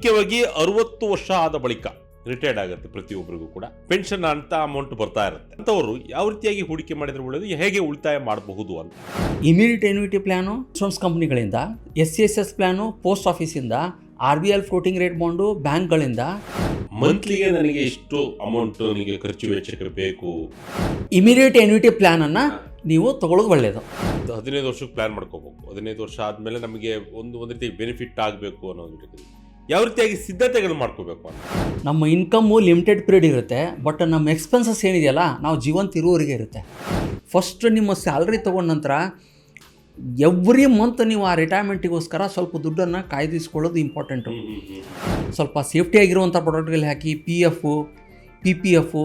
ಮುಖ್ಯವಾಗಿ ಅರವತ್ತು ವರ್ಷ ಆದ ಬಳಿಕ ರಿಟೈರ್ಡ್ ಆಗುತ್ತೆ ಪ್ರತಿಯೊಬ್ಬರಿಗೂ ಕೂಡ. ಪೆನ್ಷನ್ ಅಂತ ಅಮೌಂಟ್ ಬರ್ತಾ ಇರುತ್ತೆ. ಅಂತವರು ಯಾವ ರೀತಿಯಾಗಿ ಹೂಡಿಕೆ ಮಾಡಿದ್ರೆ ಒಳ್ಳೆಯದು ಹೇಗೆ ಉಳಿತಾಯ ಮಾಡಬಹುದು ಅಂತ. Immediate annuity plan insurance ಕಂಪ್ನಿಗಳಿಂದ S C S S plan post ಆಫೀಸಿಂದ R B L floating rate bond ಬ್ಯಾಂಕ್ಗಳಿಂದ ಮಂತ್ಲಿಗೆ ನನಗೆ ಇಷ್ಟು ಅಮೌಂಟ್ ನನಗೆ ಖರ್ಚು ವೆಚ್ಚಕ್ಕೆ ಬೇಕು. ಇಮಿಡಿಯೇಟ್ ಎನ್ವಿಟಿ ಅನ್ನ ನೀವು ತಗೊಳ್ಳೋದು ಒಳ್ಳೆಯದು ಹದಿನೈದು ವರ್ಷಕ್ಕೆ ಪ್ಲಾನ್ ಮಾಡ್ಕೋಬೇಕು. ಹದಿನೈದು ವರ್ಷ ಆದ್ಮೇಲೆ ನಮಗೆ ಒಂದು ಒಂದು ರೀತಿ ಬೆನಿಫಿಟ್ ಆಗಬೇಕು ಅನ್ನೋದು ಯಾವ ರೀತಿಯಾಗಿ ಸಿದ್ಧತೆಗಳು ಮಾಡ್ಕೋಬೇಕು ಅಂತ. ನಮ್ಮ ಇನ್ಕಮ್ಮು ಲಿಮಿಟೆಡ್ ಪೀರಿಯಡ್ ಇರುತ್ತೆ ಬಟ್ ನಮ್ಮ ಎಕ್ಸ್ಪೆನ್ಸಸ್ ಏನಿದೆಯಲ್ಲ ನಾವು ಜೀವಂತ ಇರುವವರೆಗೆ ಇರುತ್ತೆ. ಫಸ್ಟ್ ನಿಮ್ಮ ಸ್ಯಾಲ್ರಿ ತೊಗೊಂಡ ನಂತರ ಎವ್ರಿ ಮಂತ್ ನೀವು ಆ ರಿಟೈರ್ಮೆಂಟಿಗೋಸ್ಕರ ಸ್ವಲ್ಪ ದುಡ್ಡನ್ನು ಕಾಯ್ದಿಸ್ಕೊಳ್ಳೋದು ಇಂಪಾರ್ಟೆಂಟು ಸ್ವಲ್ಪ ಸೇಫ್ಟಿಯಾಗಿರುವಂಥ ಪ್ರಾಡಕ್ಟ್ಗಳು ಹಾಕಿ P F P P F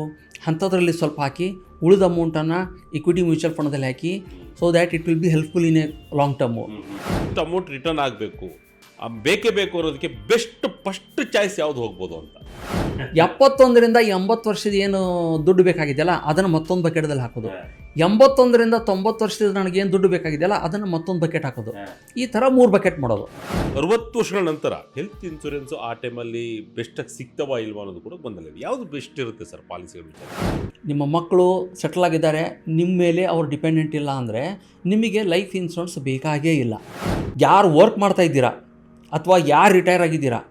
ಅಂಥದ್ರಲ್ಲಿ ಸ್ವಲ್ಪ ಹಾಕಿ ಉಳಿದ ಅಮೌಂಟನ್ನು ಇಕ್ವಿಟಿ ಮ್ಯೂಚುವಲ್ ಫಂಡದಲ್ಲಿ ಹಾಕಿ so that it will be helpful in a long term amount return ಆಗಬೇಕು. ಬೇಕೇ ಬೇಕು ಅನ್ನೋದಕ್ಕೆ ಬೆಸ್ಟ್ ಫಸ್ಟ್ ಚಾಯ್ಸ್ ಯಾವ್ದು ಹೋಗ್ಬೋದು ಅಂತ. ಎಪ್ಪತ್ತೊಂದರಿಂದ ಎಂಬತ್ತು ವರ್ಷದ ಏನು ದುಡ್ಡು ಬೇಕಾಗಿದೆಯಲ್ಲ ಅದನ್ನು ಮತ್ತೊಂದು ಬಕೆಟ್ದಲ್ಲಿ ಹಾಕೋದು. ಎಂಬತ್ತೊಂದರಿಂದ ತೊಂಬತ್ತು ವರ್ಷದ ನನಗೇನು ದುಡ್ಡು ಬೇಕಾಗಿದೆಯಲ್ಲ ಅದನ್ನು ಮತ್ತೊಂದು ಬಕೆಟ್ ಹಾಕೋದು. ಈ ಥರ ಮೂರು ಬಕೆಟ್ ಮಾಡೋದು. ಅರವತ್ತು ವರ್ಷಗಳ ನಂತರ ಹೆಲ್ತ್ ಇನ್ಶೂರೆನ್ಸ್ ಆ ಟೈಮಲ್ಲಿ ಬೆಸ್ಟಾಗಿ ಸಿಗ್ತವಾ ಇಲ್ವಾ ಅನ್ನೋದು ಕೂಡ ಗೊಂದಲ ಯಾವುದು ಬೆಸ್ಟ್ ಇರುತ್ತೆ ಸರ್ ಪಾಲಿಸಿಗಳ ವಿಚಾರ? ನಿಮ್ಮ ಮಕ್ಕಳು ಸೆಟಲ್ ಆಗಿದ್ದಾರೆ ನಿಮ್ಮ ಮೇಲೆ ಅವ್ರು ಡಿಪೆಂಡೆಂಟ್ ಇಲ್ಲ ಅಂದರೆ ನಿಮಗೆ ಲೈಫ್ ಇನ್ಶೂರೆನ್ಸ್ ಬೇಕಾಗೇ ಇಲ್ಲ. ಯಾರು ವರ್ಕ್ ಮಾಡ್ತಾ ಇದ್ದೀರಾ ಅಥವಾ ಯಾರು ರಿಟೈರ್ ಆಗಿದ್ದೀರಾ?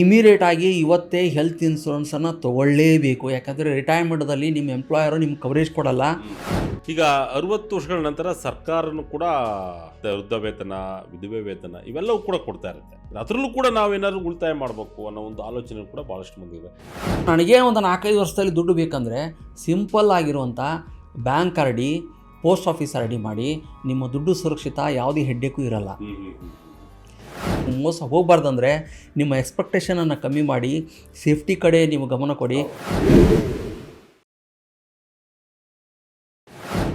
ಇಮಿಡಿಯೇಟ್ ಆಗಿ ಇವತ್ತೇ ಹೆಲ್ತ್ ಇನ್ಶೂರೆನ್ಸನ್ನು ತೊಗೊಳ್ಳೇಬೇಕು. ಯಾಕಂದರೆ ರಿಟೈರ್ಮೆಂಟ್ದಲ್ಲಿ ನಿಮ್ಮ ಎಂಪ್ಲಾಯರು ನಿಮ್ಗೆ ಕವರೇಜ್ ಕೊಡಲ್ಲ. ಈಗ ಅರವತ್ತು ವರ್ಷಗಳ ನಂತರ ಸರ್ಕಾರನು ಕೂಡ ವೃದ್ಧ ವೇತನ ವಿಧವೆ ವೇತನ ಇವೆಲ್ಲವೂ ಕೂಡ ಕೊಡ್ತಾ ಇರುತ್ತೆ. ಅದರಲ್ಲೂ ಕೂಡ ನಾವೇನಾದ್ರು ಉಳಿತಾಯ ಮಾಡಬೇಕು ಅನ್ನೋ ಒಂದು ಆಲೋಚನೆ ಕೂಡ ಭಾಳಷ್ಟು ಮಂದಿ ಇದೆ. ನನಗೆ ಒಂದು ನಾಲ್ಕೈದು ವರ್ಷದಲ್ಲಿ ದುಡ್ಡು ಬೇಕಂದರೆ ಸಿಂಪಲ್ ಆಗಿರುವಂಥ bank R D post office R D ಮಾಡಿ ನಿಮ್ಮ ದುಡ್ಡು ಸುರಕ್ಷಿತ ಯಾವುದೇ ಹೆಡ್ಡೆಕ್ಕೂ ಇರಲ್ಲ. ಮೋಸ ಹೋಗಬಾರ್ದಂದ್ರೆ ನಿಮ್ಮ ಎಕ್ಸ್ಪೆಕ್ಟೇಷನನ್ನು ಕಮ್ಮಿ ಮಾಡಿ ಸೇಫ್ಟಿ ಕಡೆ ನೀವು ಗಮನ ಕೊಡಿ.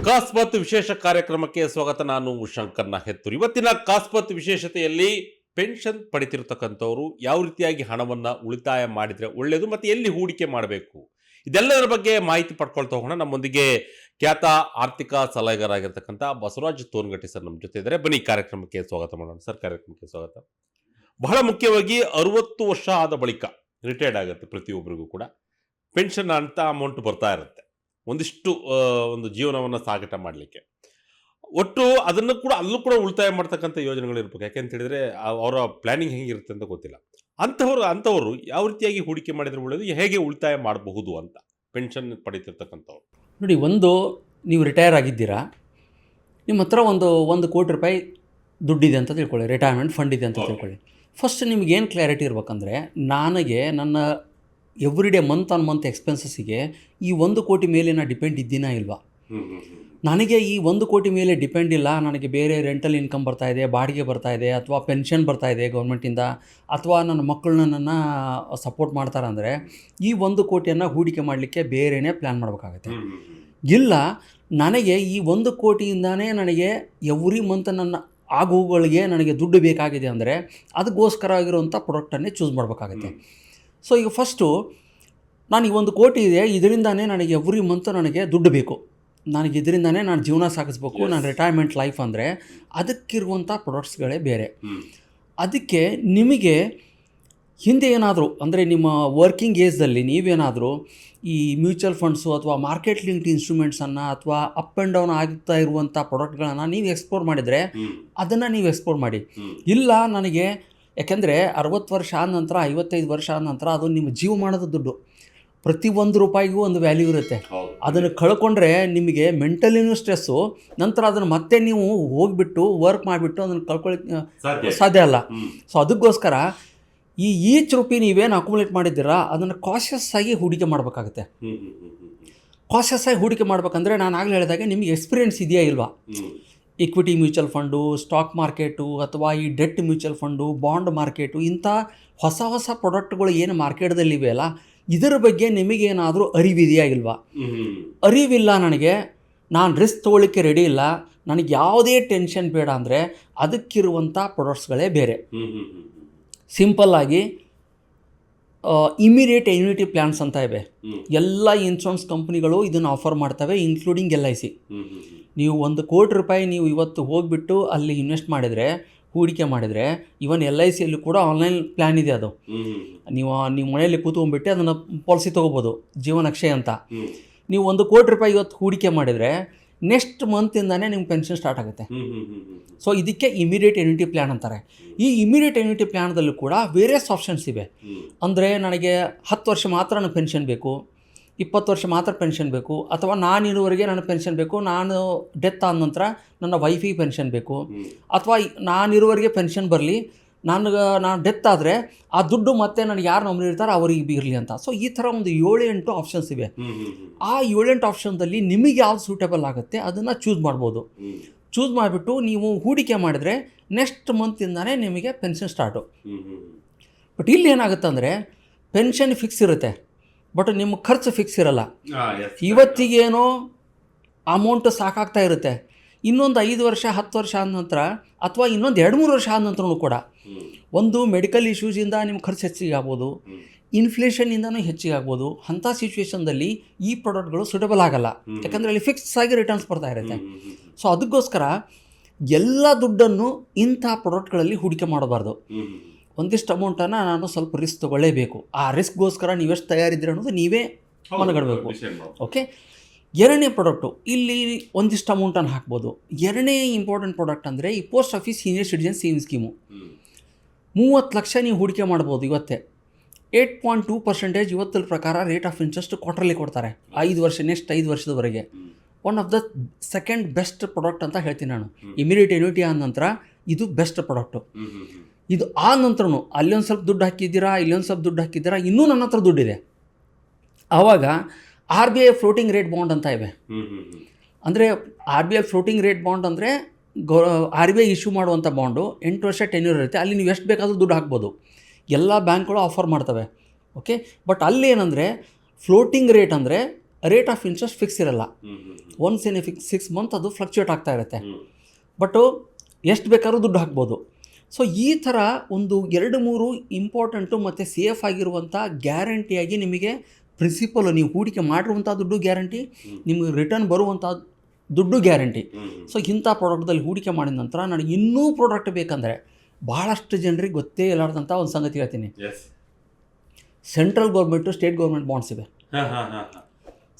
ಕಾಸ್ಪತ್ ವಿಶೇಷ ಕಾರ್ಯಕ್ರಮಕ್ಕೆ ಸ್ವಾಗತ. ನಾನು ಶಂಕರ್ನ ಹೆತ್ತೂರು. ಇವತ್ತಿನ ಕಾಸ್ಪತ್ ವಿಶೇಷತೆಯಲ್ಲಿ ಪೆನ್ಷನ್ ಪಡಿತಿರ್ತಕ್ಕಂಥವ್ರು ಯಾವ ರೀತಿಯಾಗಿ ಹಣವನ್ನು ಉಳಿತಾಯ ಮಾಡಿದ್ರೆ ಒಳ್ಳೆಯದು ಮತ್ತೆ ಎಲ್ಲಿ ಹೂಡಿಕೆ ಮಾಡಬೇಕು? ಇದೆಲ್ಲದರ ಬಗ್ಗೆ ಮಾಹಿತಿ ಪಡ್ಕೊಳ್ತಾ ಹೋಗೋಣ. ನಮ್ಮೊಂದಿಗೆ ಖ್ಯಾತ ಆರ್ಥಿಕ ಸಲಹೆಗಾರಾಗಿರ್ತಕ್ಕಂಥ ಬಸವರಾಜ್ ತೋನ್ಗಟ್ಟಿ ಸರ್ ನಮ್ಮ ಜೊತೆ ಇದ್ದಾರೆ ಬನ್ನಿ ಕಾರ್ಯಕ್ರಮಕ್ಕೆ ಸ್ವಾಗತ ಮಾಡೋಣ ಸರ್. ಕಾರ್ಯಕ್ರಮಕ್ಕೆ ಸ್ವಾಗತ. ಬಹಳ ಮುಖ್ಯವಾಗಿ ಅರವತ್ತು ವರ್ಷ ಆದ ಬಳಿಕ ರಿಟೈರ್ಡ್ ಆಗುತ್ತೆ ಪ್ರತಿಯೊಬ್ಬರಿಗೂ ಕೂಡ. ಪೆನ್ಷನ್ ಅಂತ ಅಮೌಂಟ್ ಬರ್ತಾ ಇರುತ್ತೆ. ಒಂದಿಷ್ಟು ಒಂದು ಜೀವನವನ್ನು ಸಾಗಾಟ ಮಾಡಲಿಕ್ಕೆ. ಒಟ್ಟು ಅದನ್ನು ಕೂಡ ಅಲ್ಲೂ ಕೂಡ ಉಳಿತಾಯ ಮಾಡ್ತಕ್ಕಂಥ ಯೋಜನೆಗಳು ಇರ್ಬೇಕು. ಯಾಕೆಂತ ಹೇಳಿದ್ರೆ ಅವರ ಪ್ಲಾನಿಂಗ್ ಹೆಂಗಿರುತ್ತೆ ಅಂತ ಗೊತ್ತಿಲ್ಲ. ಅಂಥವ್ರು, ಅಂಥವರು ಯಾವ ರೀತಿಯಾಗಿ ಹೂಡಿಕೆ ಮಾಡಿದ್ರೆ ಒಳ್ಳೆಯದು ಹೇಗೆ ಉಳಿತಾಯ ಮಾಡಬಹುದು ಅಂತ. ಪೆನ್ಷನ್ ಪಡಿತಿರ್ತಕ್ಕಂಥವ್ರು. ನೋಡಿ ಒಂದು ನೀವು ರಿಟೈರ್ ಆಗಿದ್ದೀರಾ? ನಿಮ್ಮ ಹತ್ರ ಒಂದು ಒಂದು ಕೋಟಿ ರೂಪಾಯಿ ದುಡ್ಡಿದೆ ಅಂತ ತಿಳ್ಕೊಳ್ಳಿ ರಿಟೈರ್ಮೆಂಟ್ ಫಂಡ್ ಇದೆ ಅಂತ ತಿಳ್ಕೊಳ್ಳಿ. ಫಸ್ಟ್ ನಿಮ್ಗೇನು ಕ್ಲಾರಿಟಿ ಇರಬೇಕಂದ್ರೆ ನನಗೆ ನನ್ನ every day month on month ಎಕ್ಸ್ಪೆನ್ಸಸ್ಸಿಗೆ ಈ ಒಂದು ಕೋಟಿ ಮೇಲೆ ನಾನು ಡಿಪೆಂಡ್ ಇದ್ದೀನಾ ಇಲ್ವಾ? ನನಗೆ ಈ ಒಂದು ಕೋಟಿ ಮೇಲೆ ಡಿಪೆಂಡ್ ಇಲ್ಲ. ನನಗೆ ಬೇರೆ ರೆಂಟಲ್ ಇನ್ಕಮ್ ಬರ್ತಾ ಇದೆ, ಬಾಡಿಗೆ ಬರ್ತಾ ಇದೆ, ಅಥವಾ ಪೆನ್ಷನ್ ಬರ್ತಾ ಇದೆ ಗೌರ್ಮೆಂಟಿಂದ ಅಥವಾ ನನ್ನ ಮಕ್ಕಳನ್ನ ನನ್ನ ಸಪೋರ್ಟ್ ಮಾಡ್ತಾರೆ ಅಂದರೆ ಈ ಒಂದು ಕೋಟಿಯನ್ನು ಹೂಡಿಕೆ ಮಾಡಲಿಕ್ಕೆ ಬೇರೆಯೇ ಪ್ಲ್ಯಾನ್ ಮಾಡಬೇಕಾಗತ್ತೆ. ಇಲ್ಲ, ನನಗೆ ಈ ಒಂದು ಕೋಟಿಯಿಂದಾನೇ ನನಗೆ ಎವ್ರಿ ಮಂತ್ ನನ್ನ ಆಗುಗಳಿಗೆ ನನಗೆ ದುಡ್ಡು ಬೇಕಾಗಿದೆ ಅಂದರೆ ಅದಕ್ಕೋಸ್ಕರ ಆಗಿರುವಂಥ ಪ್ರಾಡಕ್ಟನ್ನೇ ಚೂಸ್ ಮಾಡಬೇಕಾಗತ್ತೆ. ಸೊ ಈಗ ಫಸ್ಟು ನಾನು ಈ ಒಂದು ಕೋಟಿ ಇದೆ, ಇದರಿಂದಾನೇ ನನಗೆ ಎವ್ರಿ ಮಂತ್ ನನಗೆ ದುಡ್ಡು ಬೇಕು. ನನಗೆ ಇದರಿಂದಾನೇ ನಾನು ಜೀವನ ಸಾಗಿಸ್ಬೇಕು. ನಾನು ರಿಟೈರ್ಮೆಂಟ್ ಲೈಫ್ ಅಂದರೆ ಅದಕ್ಕಿರುವಂಥ ಪ್ರಾಡಕ್ಟ್ಸ್ಗಳೇ ಬೇರೆ. ಅದಕ್ಕೆ ನಿಮಗೆ ಹಿಂದೆ ಏನಾದರೂ ಅಂದರೆ ನಿಮ್ಮ ವರ್ಕಿಂಗ್ ಏಜ್ದಲ್ಲಿ ನೀವೇನಾದರೂ ಈ ಮ್ಯೂಚುವಲ್ ಫಂಡ್ಸು ಅಥವಾ ಮಾರ್ಕೆಟ್ ಲಿಂಕ್ಡ್ ಇನ್ಸ್ಟ್ರೂಮೆಂಟ್ಸನ್ನು ಅಥವಾ ಅಪ್ ಆ್ಯಂಡ್ ಡೌನ್ ಆಗ್ತಾ ಇರುವಂಥ ಪ್ರಾಡಕ್ಟ್ಗಳನ್ನು ನೀವು ಎಕ್ಸ್ಪ್ಲೋರ್ ಮಾಡಿದರೆ ಅದನ್ನು ನೀವು ಎಕ್ಸ್ಪ್ಲೋರ್ ಮಾಡಿ. ಇಲ್ಲ ನನಗೆ ಯಾಕೆಂದರೆ ಅರವತ್ತು ವರ್ಷ ಆದ ನಂತರ ಐವತ್ತೈದು ವರ್ಷ ಆದ ನಂತರ ಅದು ನಿಮ್ಮ ಜೀವ ಮಾಡೋದು ದುಡ್ಡು. ಪ್ರತಿ ಒಂದು ರೂಪಾಯಿಗೂ ಒಂದು ವ್ಯಾಲ್ಯೂ ಇರುತ್ತೆ. ಅದನ್ನು ಕಳ್ಕೊಂಡ್ರೆ ನಿಮಗೆ ಮೆಂಟಲಿನೂ ಸ್ಟ್ರೆಸ್ಸು ನಂತರ ಅದನ್ನು ಮತ್ತೆ ನೀವು ಹೋಗಿಬಿಟ್ಟು ವರ್ಕ್ ಮಾಡಿಬಿಟ್ಟು ಅದನ್ನು ಕಳ್ಕೊಳ್ಳಿ ಸಾಧ್ಯ ಅಲ್ಲ ಸೊ ಅದಕ್ಕೋಸ್ಕರ ಈ ಈಚ್ ರೂಪಿ ನೀವೇನು ಅಕ್ಯುಮುಲೇಟ್ ಮಾಡಿದ್ದೀರಾ ಅದನ್ನು ಕಾಶಿಯಸ್ ಆಗಿ ಹೂಡಿಕೆ ಮಾಡಬೇಕಾಗುತ್ತೆ. ಕಾಶಿಯಸ್ ಆಗಿ ಹೂಡಿಕೆ ಮಾಡ್ಬೇಕಂದ್ರೆ ನಾನು ಆಗಲೇ ಹೇಳಿದಾಗೆ ನಿಮಗೆ ಎಕ್ಸ್ಪೀರಿಯೆನ್ಸ್ ಇದೆಯಾ ಇಲ್ವಾ? Equity mutual fund stock market ಅಥವಾ ಈ debt mutual fund bond market ಇಂಥ ಹೊಸ ಹೊಸ ಪ್ರಾಡಕ್ಟ್ಗಳು ಏನು ಮಾರ್ಕೆಟ್ದಲ್ಲಿ ಇವೆಯಲ್ಲ ಇದರ ಬಗ್ಗೆ ನಿಮಗೇನಾದರೂ ಅರಿವಿದೆಯಾ ಇಲ್ವಾ? ಅರಿವಿಲ್ಲ ನನಗೆ. ನಾನು ರಿಸ್ಕ್ ತೊಗೊಳ್ಳಿಕ್ಕೆ ರೆಡಿ ಇಲ್ಲ. ನನಗೆ ಯಾವುದೇ ಟೆನ್ಷನ್ ಬೇಡ ಅಂದರೆ ಅದಕ್ಕಿರುವಂಥ ಪ್ರೊಡಕ್ಟ್ಸ್ಗಳೇ ಬೇರೆ. ಸಿಂಪಲ್ಲಾಗಿ ಇಮಿಡಿಯೇಟ್ ಎನ್ಯುಟಿ ಪ್ಲ್ಯಾನ್ಸ್ ಅಂತ ಇವೆ. ಎಲ್ಲ ಇನ್ಶೂರೆನ್ಸ್ ಕಂಪ್ನಿಗಳು ಇದನ್ನು ಆಫರ್ ಮಾಡ್ತವೆ ಇನ್ಕ್ಲೂಡಿಂಗ್ ಎಲ್ ಐ ಸಿ ನೀವು ಒಂದು ಕೋಟಿ ರೂಪಾಯಿ ನೀವು ಇವತ್ತು ಹೋಗಿಬಿಟ್ಟು ಅಲ್ಲಿ ಇನ್ವೆಸ್ಟ್ ಮಾಡಿದರೆ ಹೂಡಿಕೆ ಮಾಡಿದರೆ ಇವನ್ ಎಲ್ ಐ ಸಿಯಲ್ಲಿ ಕೂಡ ಆನ್ಲೈನ್ ಪ್ಲ್ಯಾನ್ ಇದೆ ಅದು. ನೀವು ನೀವು ಮನೆಯಲ್ಲಿ ಕೂತ್ಕೊಂಡ್ಬಿಟ್ಟು ಅದನ್ನು ಪಾಲಿಸಿ ತೊಗೋಬೋದು ಜೀವನ ಅಕ್ಷಯ ಅಂತ. ನೀವು ಒಂದು ಕೋಟಿ ರೂಪಾಯಿ ಇವತ್ತು ಹೂಡಿಕೆ ಮಾಡಿದರೆ ನೆಕ್ಸ್ಟ್ ಮಂತಿಂದಾನೇ ನಿಮ್ಗೆ ಪೆನ್ಷನ್ ಸ್ಟಾರ್ಟ್ ಆಗುತ್ತೆ. ಸೊ ಇದಕ್ಕೆ ಇಮಿಡಿಯೇಟ್ ಎನ್ಯುಟಿ ಪ್ಲ್ಯಾನ್ ಅಂತಾರೆ. ಈ ಇಮಿಡಿಯೇಟ್ ಎನ್ಯುಟಿ ಪ್ಲ್ಯಾನ್ದಲ್ಲೂ ಕೂಡ ವೇರಿಯಸ್ ಆಪ್ಷನ್ಸ್ ಇವೆ. ಅಂದರೆ ನನಗೆ ಹತ್ತು ವರ್ಷ ಮಾತ್ರ ನನಗೆ ಪೆನ್ಷನ್ ಬೇಕು. ಇಪ್ಪತ್ತು ವರ್ಷ ಮಾತ್ರ ಪೆನ್ಷನ್ ಬೇಕು ಅಥವಾ ನಾನು ಇರುವವರೆಗೆ ನನಗೆ ಪೆನ್ಷನ್ ಬೇಕು ನಾನು ಡೆತ್ ಆದ ನಂತರ ನನ್ನ ವೈಫಿಗೆ ಪೆನ್ಷನ್ ಬೇಕು ಅಥವಾ ನಾನಿರುವವರೆಗೆ ಪೆನ್ಷನ್ ಬರಲಿ ನನಗೆ ನಾನು ಡೆತ್ ಆದರೆ ಆ ದುಡ್ಡು ಮತ್ತೆ ನನಗೆ ಯಾರು ನಂಬರ್ ಇರ್ತಾರೆ ಅವರಿಗೆ ಇರಲಿ ಅಂತ. ಸೊ ಈ ಥರ ಒಂದು ಏಳು ಎಂಟು ಆಪ್ಷನ್ಸ್ ಇವೆ ಆ ಏಳೆಂಟು ಆಪ್ಷನ್ದಲ್ಲಿ ನಿಮಗೆ ಯಾವ್ದು ಸೂಟೇಬಲ್ ಆಗುತ್ತೆ ಅದನ್ನು ಚೂಸ್ ಮಾಡ್ಬೋದು. ಚೂಸ್ ಮಾಡಿಬಿಟ್ಟು ನೀವು ಹೂಡಿಕೆ ಮಾಡಿದರೆ ನೆಕ್ಸ್ಟ್ ಮಂತಿಂದಾನೇ ನಿಮಗೆ ಪೆನ್ಷನ್ ಸ್ಟಾರ್ಟು ಬಟ್ ಇಲ್ಲಿ ಏನಾಗುತ್ತೆ ಅಂದರೆ ಪೆನ್ಷನ್ ಫಿಕ್ಸ್ ಇರುತ್ತೆ. ಬಟ್ ನಿಮ್ಮ ಖರ್ಚು ಫಿಕ್ಸ್ ಇರಲ್ಲ. ಇವತ್ತಿಗೇನೋ ಅಮೌಂಟ್ ಸಾಕಾಗ್ತಾ ಇರುತ್ತೆ. ಇನ್ನೊಂದು ಐದು ವರ್ಷ ಹತ್ತು ವರ್ಷ ಆದ ನಂತರ ಅಥವಾ ಇನ್ನೊಂದು ಎರಡು ಮೂರು ವರ್ಷ ಆದ ನಂತರನೂ ಕೂಡ ಒಂದು ಮೆಡಿಕಲ್ ಇಶ್ಯೂಸಿಂದ ನಿಮ್ಮ ಖರ್ಚು ಹೆಚ್ಚಿಗೆ ಆಗ್ಬೋದು. ಇನ್ಫ್ಲೇಷನ್ನಿಂದನೂ ಹೆಚ್ಚಿಗೆ ಆಗ್ಬೋದು. ಅಂಥ ಸಿಚುವೇಶನ್ದಲ್ಲಿ ಈ ಪ್ರಾಡಕ್ಟ್ಗಳು ಸುಟಬಲ್ ಆಗಲ್ಲ. ಯಾಕಂದರೆ ಅಲ್ಲಿ ಫಿಕ್ಸ್ ಆಗಿ ರಿಟರ್ನ್ಸ್ ಬರ್ತಾ ಇರುತ್ತೆ. ಸೊ ಅದಕ್ಕೋಸ್ಕರ ಎಲ್ಲ ದುಡ್ಡನ್ನು ಇಂಥ ಪ್ರಾಡಕ್ಟ್ಗಳಲ್ಲಿ ಹೂಡಿಕೆ ಮಾಡಬಾರ್ದು. ಒಂದಿಷ್ಟು ಅಮೌಂಟನ್ನು ನಾನು ಸ್ವಲ್ಪ ರಿಸ್ಕ್ ತೊಗೊಳ್ಳೇಬೇಕು. ಆ ರಿಸ್ಕ್ಗೋಸ್ಕರ ಎಷ್ಟು ತಯಾರಿದ್ದೀರ ಅನ್ನೋದು ನೀವೇ ಮನಗಡಬೇಕು. ಓಕೆ ಎರಡನೇ ಪ್ರಾಡಕ್ಟು ಇಲ್ಲಿ ಒಂದಿಷ್ಟು ಅಮೌಂಟನ್ನು ಹಾಕ್ಬೋದು. ಎರಡನೇ ಇಂಪಾರ್ಟೆಂಟ್ ಪ್ರಾಡಕ್ಟ್ ಅಂದರೆ ಈ post office senior citizen saving scheme ಮೂವತ್ತು ಲಕ್ಷ ನೀವು ಹೂಡಿಕೆ ಮಾಡ್ಬೋದು ಇವತ್ತೇ. ಏಟ್ ಪಾಯಿಂಟ್ ಟೂ ಪರ್ಸೆಂಟೇಜ್ ಇವತ್ತಿನ ಪ್ರಕಾರ ರೇಟ್ ಆಫ್ ಇಂಟ್ರೆಸ್ಟ್ ಕ್ವಾರ್ಟರ್ಲಿ ಕೊಡ್ತಾರೆ. ಐದು ವರ್ಷ ನೆಕ್ಸ್ಟ್ ಐದು ವರ್ಷದವರೆಗೆ. One of the second best product ಅಂತ ಹೇಳ್ತೀನಿ ನಾನು. ಇಮಿಡಿಯೇಟ್ ಎನ್ಯೂಟಿ ಆದ ನಂತರ ಇದು ಬೆಸ್ಟ್ ಪ್ರಾಡಕ್ಟು ಇದು ಆ ಅಲ್ಲಿ ಒಂದು ಸ್ವಲ್ಪ ದುಡ್ಡು ಹಾಕಿದ್ದೀರಾ ಇಲ್ಲೊಂದು ಸ್ವಲ್ಪ ದುಡ್ಡು ಹಾಕಿದ್ದೀರಾ, ಇನ್ನೂ ನನ್ನ ಹತ್ರ ದುಡ್ಡಿದೆ ಆವಾಗ R B I floating rate bond ಅಂತ ಇವೆ. ಅಂದರೆ R B I floating rate bond ಅಂದರೆ ಗೌ ಆರ್ ಬಿ ಐ ಇಶ್ಯೂ ಮಾಡುವಂಥ ಬಾಂಡು ಎಂಟು ವರ್ಷ ಟೆನ್ಯೂರ್ ಇರುತ್ತೆ. ಅಲ್ಲಿ ನೀವು ಎಷ್ಟು ಬೇಕಾದರೂ ದುಡ್ಡು ಹಾಕ್ಬೋದು. ಎಲ್ಲ ಬ್ಯಾಂಕ್ಗಳು ಆಫರ್ ಮಾಡ್ತವೆ. ಓಕೆ ಬಟ್ ಅಲ್ಲಿ ಏನಂದರೆ ಫ್ಲೋಟಿಂಗ್ ರೇಟ್ ಅಂದರೆ ರೇಟ್ ಆಫ್ ಇಂಟ್ರೆಸ್ಟ್ ಫಿಕ್ಸ್ ಇರಲ್ಲ. Once in fix six month ಅದು ಫ್ಲಕ್ಚುಯೇಟ್ ಆಗ್ತಾ ಇರುತ್ತೆ. ಬಟ್ಟು ಎಷ್ಟು ಬೇಕಾದ್ರೂ ದುಡ್ಡು ಹಾಕ್ಬೋದು. ಸೊ ಈ ಥರ ಒಂದು ಎರಡು ಮೂರು ಇಂಪಾರ್ಟೆಂಟು ಮತ್ತು ಸೇಫ್ ಆಗಿರುವಂಥ ಗ್ಯಾರಂಟಿಯಾಗಿ ನಿಮಗೆ ಪ್ರಿನ್ಸಿಪಲ್ ನೀವು ಹೂಡಿಕೆ ಮಾಡಿರುವಂಥ ದುಡ್ಡು ಗ್ಯಾರಂಟಿ ನಿಮಗೆ ರಿಟರ್ನ್ ಬರುವಂಥ ದುಡ್ಡು ಗ್ಯಾರಂಟಿ ಸೊ ಇಂಥ ಪ್ರಾಡಕ್ಟ್ದಲ್ಲಿ ಹೂಡಿಕೆ ಮಾಡಿದ ನಂತರ ನನಗೆ ಇನ್ನೂ ಪ್ರಾಡಕ್ಟ್ ಬೇಕಂದರೆ ಭಾಳಷ್ಟು ಜನರಿಗೆ ಗೊತ್ತೇ ಇಲ್ಲಾರ್ದಂಥ ಒಂದು ಸಂಗತಿ ಹೇಳ್ತೀನಿ. Central government state government bonds ಇದೆ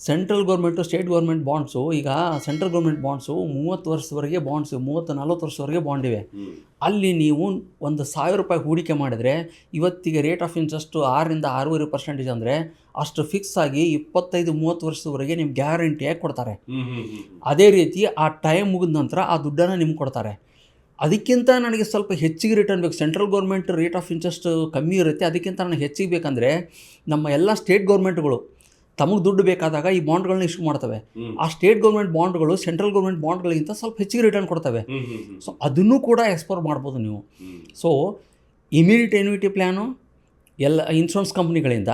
central government state government bonds ಈಗ ಸೆಂಟ್ರಲ್ ಗೌರ್ಮೆಂಟ್ ಬಾಂಡ್ಸು ಮೂವತ್ತು ವರ್ಷದವರೆಗೆ ಬಾಂಡ್ಸು ಮೂವತ್ತು ನಲ್ವತ್ತು ವರ್ಷದವರೆಗೆ ಬಾಂಡ್ ಇವೆ. ಅಲ್ಲಿ ನೀವು ಒಂದು ಸಾವಿರ ರೂಪಾಯಿ ಹೂಡಿಕೆ ಮಾಡಿದರೆ ಇವತ್ತಿಗೆ ರೇಟ್ ಆಫ್ ಇಂಟ್ರೆಸ್ಟು ಆರರಿಂದ ಆರೂವರೆ ಪರ್ಸೆಂಟೇಜ್ ಅಂದರೆ ಅಷ್ಟು ಫಿಕ್ಸ್ ಆಗಿ ಇಪ್ಪತ್ತೈದು ಮೂವತ್ತು ವರ್ಷದವರೆಗೆ ನಿಮ್ಗೆ ಗ್ಯಾರಂಟಿಯಾಗಿ ಕೊಡ್ತಾರೆ. ಅದೇ ರೀತಿ ಆ ಟೈಮ್ ಮುಗಿದ ನಂತರ ಆ ದುಡ್ಡನ್ನು ನಿಮ್ಗೆ ಕೊಡ್ತಾರೆ. ಅದಕ್ಕಿಂತ ನನಗೆ ಸ್ವಲ್ಪ ಹೆಚ್ಚಿಗೆ ರಿಟರ್ನ್ ಬೇಕು. Central government rate of interest ಕಮ್ಮಿ ಇರುತ್ತೆ. ಅದಕ್ಕಿಂತ ನನಗೆ ಹೆಚ್ಚಿಗೆ ಬೇಕಂದರೆ ನಮ್ಮ ಎಲ್ಲ ಸ್ಟೇಟ್ ಗೌರ್ಮೆಂಟ್ಗಳು ತಮಗೆ ದುಡ್ಡು ಬೇಕಾದಾಗ ಈ ಬಾಂಡ್ಗಳನ್ನ ಇಶ್ಯೂ ಮಾಡ್ತವೆ. ಆ ಸ್ಟೇಟ್ ಗೌರ್ಮೆಂಟ್ ಬಾಂಡ್ಗಳು ಸೆಂಟ್ರಲ್ ಗೌರ್ಮೆಂಟ್ ಬಾಂಡ್ಗಳಿಗಿಂತ ಸ್ವಲ್ಪ ಹೆಚ್ಚಿಗೆ ರಿಟರ್ನ್ ಕೊಡ್ತವೆ. ಸೊ ಅದನ್ನು ಕೂಡ ಎಕ್ಸ್ಪ್ಲೋರ್ ಮಾಡ್ಬೋದು ನೀವು. ಸೊ ಇಮಿಡಿಯೇಟ್ ಎನ್ವಿಟಿ ಪ್ಲ್ಯಾನು ಎಲ್ಲ insurance ಕಂಪ್ನಿಗಳಿಂದ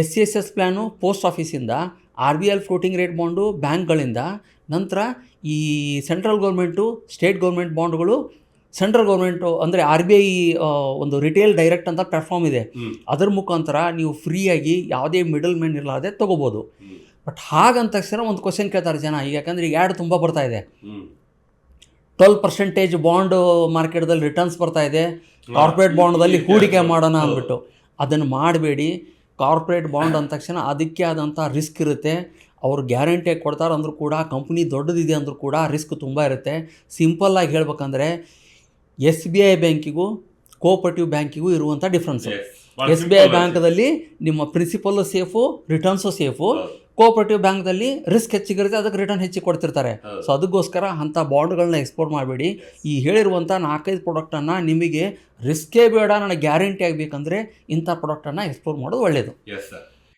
S C S S plan post ಆಫೀಸಿಂದ R B L floating rate bond ಬ್ಯಾಂಕ್ಗಳಿಂದ ನಂತರ ಈ ಸೆಂಟ್ರಲ್ ಗೌರ್ಮೆಂಟು ಸ್ಟೇಟ್ ಗೌರ್ಮೆಂಟ್ ಬಾಂಡ್ಗಳು ಸೆಂಟ್ರಲ್ ಗೌರ್ಮೆಂಟು ಅಂದರೆ ಆರ್ ಬಿ ಐ ಒಂದು ರಿಟೇಲ್ ಡೈರೆಕ್ಟ್ ಅಂತ ಪ್ಲಾಟ್ಫಾರ್ಮ್ ಇದೆ. ಅದರ ಮುಖಾಂತರ ನೀವು ಫ್ರೀಯಾಗಿ ಯಾವುದೇ ಮಿಡಲ್ ಮ್ಯಾನ್ ಇರಲಾರ್ದೆ ತೊಗೋಬೋದು. ಬಟ್ ಹಾಗಂತ ತಕ್ಷಣ ಒಂದು ಕ್ವಶನ್ ಕೇಳ್ತಾರೆ ಜನ. ಈಗ ಯಾಕಂದರೆ ಈಗ ಆ್ಯಡ್ ತುಂಬ ಬರ್ತಾ ಇದೆ. ಟ್ವೆಲ್ ಪರ್ಸೆಂಟೇಜ್ ಬಾಂಡ್ ಮಾರ್ಕೆಟ್ದಲ್ಲಿ ರಿಟರ್ನ್ಸ್ ಬರ್ತಾ ಇದೆ. ಕಾರ್ಪೊರೇಟ್ ಬಾಂಡ್ದಲ್ಲಿ ಹೂಡಿಕೆ ಮಾಡೋಣ ಅಂದ್ಬಿಟ್ಟು. ಅದನ್ನು ಮಾಡಬೇಡಿ. ಕಾರ್ಪೊರೇಟ್ ಬಾಂಡ್ ಅಂದ ತಕ್ಷಣ ಅದಕ್ಕೆ ಆದಂಥ ರಿಸ್ಕ್ ಇರುತ್ತೆ. ಅವರು ಗ್ಯಾರಂಟಿಯಾಗಿ ಕೊಡ್ತಾರೆ ಅಂದರೂ ಕೂಡ ಕಂಪ್ನಿ ದೊಡ್ಡದಿದೆ ಅಂದರೂ ಕೂಡ ರಿಸ್ಕ್ ತುಂಬ ಇರುತ್ತೆ. ಸಿಂಪಲ್ಲಾಗಿ ಹೇಳ್ಬೇಕಂದ್ರೆ ಎಸ್ ಬಿ ಐ ಬ್ಯಾಂಕಿಗೂ ಕೋಆಪರೇಟಿವ್ ಬ್ಯಾಂಕಿಗೂ ಇರುವಂಥ ಡಿಫ್ರೆನ್ಸ್ ಎಸ್ ಬಿ ಐ ಬ್ಯಾಂಕ್ದಲ್ಲಿ ನಿಮ್ಮ principal safe returns safe cooperative ಬ್ಯಾಂಕ್ದಲ್ಲಿ risk ಹೆಚ್ಚಿಗಿರುತ್ತೆ ಅದಕ್ಕೆ ರಿಟರ್ನ್ ಹೆಚ್ಚಿಗೆ ಕೊಡ್ತಿರ್ತಾರೆ. ಸೊ ಅದಕ್ಕೋಸ್ಕರ ಅಂಥ ಬಾಂಡ್ಗಳನ್ನ ಎಕ್ಸ್ಪೋರ್ಟ್ ಮಾಡಬೇಡಿ. ಈ ಹೇಳಿರುವಂಥ ನಾಲ್ಕೈದು ಪ್ರಾಡಕ್ಟನ್ನು ನಿಮಗೆ ರಿಸ್ಕೇ ಬೇಡ ನನಗೆ ಗ್ಯಾರಂಟಿ ಆಗಬೇಕಂದ್ರೆ ಇಂಥ ಪ್ರಾಡಕ್ಟನ್ನು ಎಕ್ಸ್ಪೋರ್ಟ್ ಮಾಡೋದು ಒಳ್ಳೆಯದು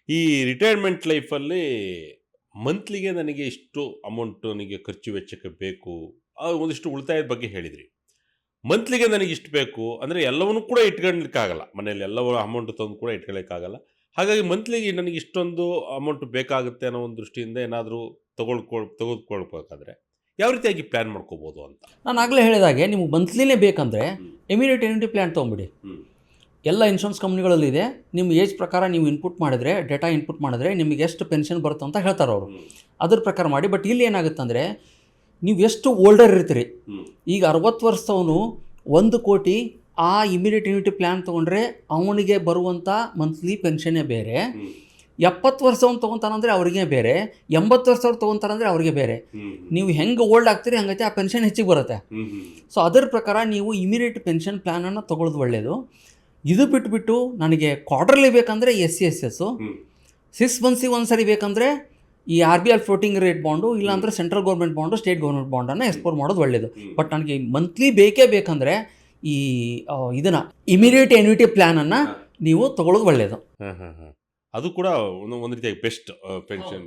ಈ ರಿಟೈರ್ಮೆಂಟ್ ಲೈಫಲ್ಲಿ ಮಂತ್ಲಿಗೆ ನನಗೆ ಇಷ್ಟು ಅಮೌಂಟ್ ನನಗೆ ಖರ್ಚು ವೆಚ್ಚಕ್ಕೆ ಬೇಕು ಒಂದಿಷ್ಟು ಉಳಿತಾಯದ ಬಗ್ಗೆ ಹೇಳಿದ್ರಿ. ಮಂತ್ಲಿಗೆ ನನಗೆ ಇಷ್ಟು ಬೇಕು ಅಂದರೆ ಎಲ್ಲವನ್ನೂ ಕೂಡ ಇಟ್ಕೊಳ್ಳಿಕ್ಕಾಗಲ್ಲ ಮನೆಯಲ್ಲಿ ಎಲ್ಲ ಅಮೌಂಟ್ ತಂದು ಕೂಡ ಇಟ್ಕೊಳ್ಳೋಕ್ಕಾಗಲ್ಲ ಹಾಗಾಗಿ ಮಂತ್ಲಿಗೆ ನನಗೆ ಇಷ್ಟೊಂದು ಅಮೌಂಟ್ ಬೇಕಾಗುತ್ತೆ ಅನ್ನೋ ಒಂದು ದೃಷ್ಟಿಯಿಂದ ಏನಾದರೂ ತಗೊಳ್ಕೊಳ್ ತೆಗೆದುಕೊಳ್ಬೇಕಾದ್ರೆ ಯಾವ ರೀತಿಯಾಗಿ ಪ್ಲ್ಯಾನ್ ಮಾಡ್ಕೋಬೋದು ಅಂತ? ನಾನು ಆಗಲೇ ಹೇಳಿದಾಗೆ ನಿಮ್ಗೆ ಮಂತ್ಲಿನೇ ಬೇಕಂದರೆ ಇಮಿಡಿಯೇಟ್ ಎನ್ಯೂಟಿ ಪ್ಲ್ಯಾನ್ ತೊಗೊಂಬಿಡಿ. ಎಲ್ಲ ಇನ್ಶೂರೆನ್ಸ್ ಕಂಪ್ನಿಗಳಲ್ಲಿ ಇದೆ. ನಿಮ್ಮ ಏಜ್ ಪ್ರಕಾರ ನೀವು ಇನ್ಪುಟ್ ಮಾಡಿದ್ರೆ ಡೇಟಾ ಇನ್ಪುಟ್ ಮಾಡಿದ್ರೆ ನಿಮಗೆ ಎಷ್ಟು ಪೆನ್ಷನ್ ಬರುತ್ತೆ ಅಂತ ಹೇಳ್ತಾರೆ ಅವರು. ಅದ್ರ ಪ್ರಕಾರ ಮಾಡಿ. ಬಟ್ ಇಲ್ಲಿ ಏನಾಗುತ್ತೆ ಅಂದರೆ ನೀವು ಎಷ್ಟು ಓಲ್ಡರ್ ಇರ್ತೀರಿ? ಈಗ ಅರವತ್ತು ವರ್ಷದವನು ಒಂದು ಕೋಟಿ ಆ ಇಮಿಡಿಯೇಟ್ ಇಮ್ಯುನಿಟಿ ಪ್ಲ್ಯಾನ್ ತೊಗೊಂಡ್ರೆ ಅವನಿಗೆ ಬರುವಂಥ ಮಂತ್ಲಿ ಪೆನ್ಷನ್ನೇ ಬೇರೆ. ಎಪ್ಪತ್ತು ವರ್ಷವನ್ನು ತೊಗೊತಾನಂದರೆ ಅವ್ರಿಗೆ ಬೇರೆ. ಎಂಬತ್ತು ವರ್ಷ ಅವ್ರು ತೊಗೊತಾರಂದರೆ ಅವ್ರಿಗೆ ಬೇರೆ. ನೀವು ಹೆಂಗೆ ಓಲ್ಡ್ ಆಗ್ತೀರಿ ಹಂಗೈತೆ ಆ ಪೆನ್ಷನ್ ಹೆಚ್ಚಿಗೆ ಬರುತ್ತೆ. ಸೊ ಅದರ ಪ್ರಕಾರ ನೀವು ಇಮಿಡಿಯೇಟ್ ಪೆನ್ಷನ್ ಪ್ಲ್ಯಾನನ್ನು ತೊಗೊಳೋದು ಒಳ್ಳೆಯದು ಇದು ಬಿಟ್ಬಿಟ್ಟು ನನಗೆ ಕ್ವಾರ್ಟರ್ಲಿ ಬೇಕಂದರೆ S C S S six ಮಂತ್ಸಿಗೆ ಒಂದು ಸರಿ ಬೇಕಂದರೆ ಈ R B I floating rate bond ಇಲ್ಲಾಂದ್ರೆ central government bond state government ಬಾಂಡನ್ನು explore ಮಾಡೋದು ಒಳ್ಳೆಯದು ಬಟ್ ನನಗೆ ಮಂತ್ಲಿ ಬೇಕೇ ಬೇಕಂದರೆ ಈ ಇದನ್ನು ಇಮಿಡಿಯೇಟ್ ಎನ್ಯುಟಿ ಪ್ಲ್ಯಾನನ್ನು ನೀವು ತಗೊಳ್ಳೋದು ಒಳ್ಳೆಯದು ಅದು ಕೂಡ ಒಂದು ಒಂದು ರೀತಿಯಾಗಿ ಬೆಸ್ಟ್ ಪೆನ್ಷನ್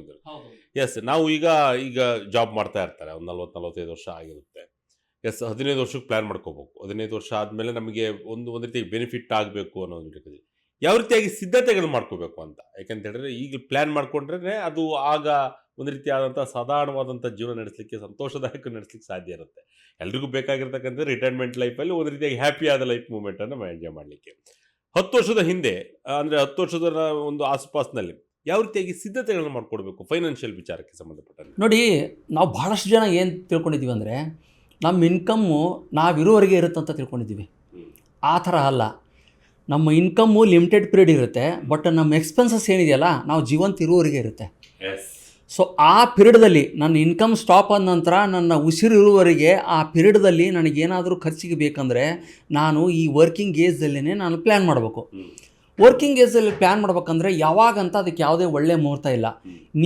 ಎಸ್ ನಾವು ಈಗ ಈಗ ಜಾಬ್ ಮಾಡ್ತಾ ಇರ್ತಾರೆ. ಒಂದು ನಲ್ವತ್ತು ನಲ್ವತ್ತೈದು ವರ್ಷ ಆಗಿರುತ್ತೆ. ಎಸ್ ಹದಿನೈದು ವರ್ಷಕ್ಕೆ ಪ್ಲ್ಯಾನ್ ಮಾಡ್ಕೋಬೇಕು. ಹದಿನೈದು ವರ್ಷ ಆದಮೇಲೆ ನಮಗೆ ಒಂದು ಒಂದು ರೀತಿಯಾಗಿ ಬೆನಿಫಿಟ್ ಆಗಬೇಕು ಅನ್ನೋ ಇರ್ತದೆ ಯಾವ ರೀತಿಯಾಗಿ ಸಿದ್ಧತೆಗಳು ಮಾಡ್ಕೋಬೇಕು ಅಂತ. ಯಾಕಂತ ಹೇಳಿದ್ರೆ ಈಗ ಪ್ಲ್ಯಾನ್ ಮಾಡ್ಕೊಂಡ್ರೆ ಅದು ಆಗ ಒಂದು ರೀತಿಯಾದಂಥ ಸಾಧಾರಣವಾದಂಥ ಜೀವನ ನಡೆಸಲಿಕ್ಕೆ ಸಂತೋಷದಾಯಕ ನಡೆಸಲಿಕ್ಕೆ ಸಾಧ್ಯ ಇರುತ್ತೆ. ಎಲ್ರಿಗೂ ಬೇಕಾಗಿರ್ತಕ್ಕಂಥ ರಿಟೈರ್ಮೆಂಟ್ ಲೈಫಲ್ಲಿ ಒಂದು ರೀತಿಯಾಗಿ ಹ್ಯಾಪಿ ಆದ ಲೈಫ್ ಮೂಮೆಂಟನ್ನು ಎಂಜಾಯ್ ಮಾಡಲಿಕ್ಕೆ. ಹತ್ತು ವರ್ಷದ ಹಿಂದೆ ಅಂದರೆ ಹತ್ತು ವರ್ಷದ ಒಂದು ಆಸುಪಾಸಿನಲ್ಲಿ ಯಾವ ರೀತಿಯಾಗಿ ಸಿದ್ಧತೆಗಳನ್ನು ಮಾಡ್ಕೊಡ್ಬೇಕು? ಫೈನಾನ್ಷಿಯಲ್ ವಿಚಾರಕ್ಕೆ ಸಂಬಂಧಪಟ್ಟ ನೋಡಿ ನಾವು ಭಾಳಷ್ಟು ಜನ ಏನು ತಿಳ್ಕೊಂಡಿದ್ದೀವಿ ಅಂದರೆ ನಮ್ಮ ಇನ್ಕಮ್ಮು ನಾವಿರೋವರೆಗೆ ಇರುತ್ತೆ ಅಂತ ತಿಳ್ಕೊಂಡಿದ್ದೀವಿ ಆ ಥರ ಅಲ್ಲ. ನಮ್ಮ ಇನ್ಕಮ್ಮು ಲಿಮಿಟೆಡ್ ಪೀರಿಯಡ್ ಇರುತ್ತೆ ಬಟ್ ನಮ್ಮ ಎಕ್ಸ್ಪೆನ್ಸಸ್ ಏನಿದೆಯಲ್ಲ ನಾವು ಜೀವಂತ ಇರುವವರೆಗೆ ಇರುತ್ತೆ. ಸೊ ಆ ಪೀರಿಯಡ್ದಲ್ಲಿ ನನ್ನ ಇನ್ಕಮ್ ಸ್ಟಾಪ್ ಆದ ನಂತರ ನನ್ನ ಉಸಿರು ಇರುವವರೆಗೆ ಆ ಪೀರಿಯಡ್ದಲ್ಲಿ ನನಗೇನಾದರೂ ಖರ್ಚಿಗೆ ಬೇಕಂದರೆ ನಾನು ಈ ವರ್ಕಿಂಗ್ ಏಜ್ದಲ್ಲೇ ನಾನು ಪ್ಲ್ಯಾನ್ ಮಾಡಬೇಕು. ವರ್ಕಿಂಗ್ ಏಜಲ್ಲಿ ಪ್ಲ್ಯಾನ್ ಮಾಡ್ಬೇಕಂದ್ರೆ ಯಾವಾಗಂತ ಅದಕ್ಕೆ ಯಾವುದೇ ಒಳ್ಳೆಯ ಮುಹೂರ್ತ ಇಲ್ಲ.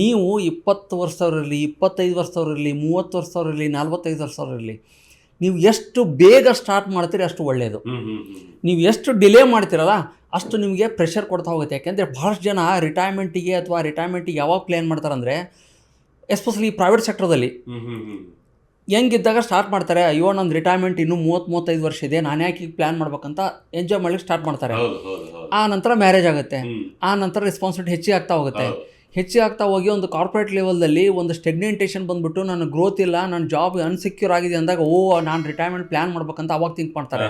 ನೀವು ಇಪ್ಪತ್ತು ವರ್ಷದವ್ರಿರಲಿ ಇಪ್ಪತ್ತೈದು ವರ್ಷದವ್ರಿರಲಿ ಮೂವತ್ತು ವರ್ಷದವ್ರಿರಲಿ ನಲ್ವತ್ತೈದು ವರ್ಷದವ್ರಿರಲಿ ನೀವು ಎಷ್ಟು ಬೇಗ ಸ್ಟಾರ್ಟ್ ಮಾಡ್ತೀರಿ ಅಷ್ಟು ಒಳ್ಳೆಯದು ನೀವು ಎಷ್ಟು ಡಿಲೇ ಮಾಡ್ತೀರಲ್ಲ ಅಷ್ಟು ನಿಮಗೆ ಪ್ರೆಷರ್ ಕೊಡ್ತಾ ಹೋಗುತ್ತೆ. ಯಾಕೆಂದರೆ ಭಾಳಷ್ಟು ಜನ ರಿಟೈರ್ಮೆಂಟಿಗೆ ಅಥವಾ ರಿಟೈರ್ಮೆಂಟಿಗೆ ಯಾವಾಗ ಪ್ಲ್ಯಾನ್ ಮಾಡ್ತಾರಂದರೆ ಎಸ್ಪೆಷಲಿ ಪ್ರೈವೇಟ್ ಸೆಕ್ಟರ್ದಲ್ಲಿ ಹೆಂಗಿದ್ದಾಗ ಸ್ಟಾರ್ಟ್ ಮಾಡ್ತಾರೆ ಅಯ್ಯೋ ನನ್ನ ರಿಟೈರ್ಮೆಂಟ್ ಇನ್ನೂ ಮೂವತ್ತು ಮೂವತ್ತೈದು ವರ್ಷ ಇದೆ ನಾನು ಯಾಕೆ ಈಗ ಪ್ಲ್ಯಾನ್ ಮಾಡ್ಬೇಕಂತ ಎಂಜಾಯ್ ಮಾಡ್ಲಿಕ್ಕೆ ಸ್ಟಾರ್ಟ್ ಮಾಡ್ತಾರೆ. ಆ ನಂತರ ಮ್ಯಾರೇಜ್ ಆಗುತ್ತೆ. ಆ ನಂತರ ರೆಸ್ಪಾನ್ಸಿಬಿಲಿಟಿ ಹೆಚ್ಚಿಗೆ ಆಗ್ತಾ ಹೋಗುತ್ತೆ. ಹೆಚ್ಚಿಗೆ ಆಗ್ತಾ ಹೋಗಿ ಒಂದು ಕಾರ್ಪೊರೇಟ್ ಲೆವೆಲ್ದಲ್ಲಿ ಒಂದು ಸ್ಟೆಗ್ನೆಂಟೇಷನ್ ಬಂದ್ಬಿಟ್ಟು ನನ್ನ ಗ್ರೋತ್ ಇಲ್ಲ ನನ್ನ ಜಾಬ್ ಅನ್ಸೆಕ್ಯೂರ್ ಆಗಿದೆ ಅಂದಾಗ ಓ ನಾನು ರಿಟೈರ್ಮೆಂಟ್ ಪ್ಲ್ಯಾನ್ ಮಾಡ್ಬೇಕಂತ ಅವಾಗ ಥಿಂಕ್ ಮಾಡ್ತಾರೆ.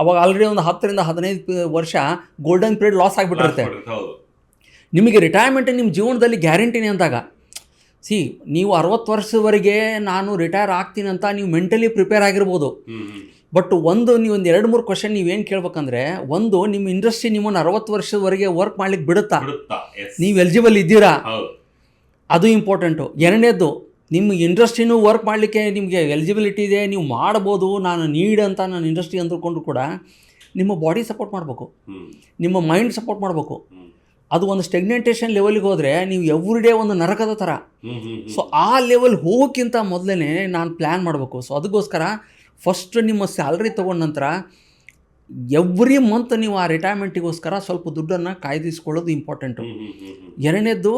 ಅವಾಗ ಆಲ್ರೆಡಿ ಒಂದು ಹತ್ತರಿಂದ ಹದಿನೈದು ವರ್ಷ ಗೋಲ್ಡನ್ ಪೀರಿಯಡ್ ಲಾಸ್ ಆಗಿಬಿಟ್ಟಿರುತ್ತೆ. ನಿಮಗೆ ರಿಟೈರ್ಮೆಂಟ್ ನಿಮ್ಮ ಜೀವನದಲ್ಲಿ ಗ್ಯಾರಂಟಿನೇ ಅಂದಾಗ ಸಿ ನೀವು ಅರವತ್ತು ವರ್ಷದವರೆಗೆ ನಾನು ರಿಟೈರ್ ಆಗ್ತೀನಿ ಅಂತ ನೀವು ಮೆಂಟಲಿ ಪ್ರಿಪೇರ್ ಆಗಿರ್ಬೋದು. ಬಟ್ ಒಂದು ನೀವು ಒಂದು ಎರಡು ಮೂರು ಕ್ವಶನ್ ನೀವೇನು ಕೇಳ್ಬೇಕಂದ್ರೆ ಒಂದು ನಿಮ್ಮ ಇಂಡಸ್ಟ್ರಿ ನಿಮ್ಮನ್ನು ಅರವತ್ತು ವರ್ಷದವರೆಗೆ ವರ್ಕ್ ಮಾಡ್ಲಿಕ್ಕೆ ಬಿಡುತ್ತಾ? ನೀವು ಎಲಿಜಿಬಲ್ ಇದ್ದೀರಾ? ಅದು ಇಂಪಾರ್ಟೆಂಟು ಎರಡನೇದು ನಿಮ್ಮ ಇಂಡಸ್ಟ್ರಿನೂ ವರ್ಕ್ ಮಾಡಲಿಕ್ಕೆ ನಿಮಗೆ ಎಲಿಜಿಬಿಲಿಟಿ ಇದೆ ನೀವು ಮಾಡ್ಬೋದು ನಾನು ನೀಡ್ ಅಂತ ನಾನು ಇಂಡಸ್ಟ್ರಿ ಅಂದ್ಕೊಂಡ್ರು ಕೂಡ ನಿಮ್ಮ ಬಾಡಿ ಸಪೋರ್ಟ್ ಮಾಡಬೇಕು. ನಿಮ್ಮ ಮೈಂಡ್ ಸಪೋರ್ಟ್ ಮಾಡಬೇಕು. ಅದು ಒಂದು ಸ್ಟೆಗ್ನೆಂಟೇಷನ್ ಲೆವೆಲ್ಗೆ ಹೋದರೆ ನೀವು ಎವ್ರಿ ಡೇ ಒಂದು ನರಕದ ಥರ ಸೊ ಆ ಲೆವೆಲ್ ಹೋಗೋಕ್ಕಿಂತ ಮೊದಲೇ ನಾನು ಪ್ಲ್ಯಾನ್ ಮಾಡಬೇಕು. ಸೊ ಅದಕ್ಕೋಸ್ಕರ ಫಸ್ಟ್ ನಿಮ್ಮ ಸ್ಯಾಲ್ರಿ ತೊಗೊಂಡ ನಂತರ ಎವ್ರಿ ಮಂತ್ ನೀವು ಆ ರಿಟೈರ್ಮೆಂಟಿಗೋಸ್ಕರ ಸ್ವಲ್ಪ ದುಡ್ಡನ್ನು ಕಾಯ್ದಿಸ್ಕೊಳ್ಳೋದು ಇಂಪಾರ್ಟೆಂಟು ಎರಡನೇದು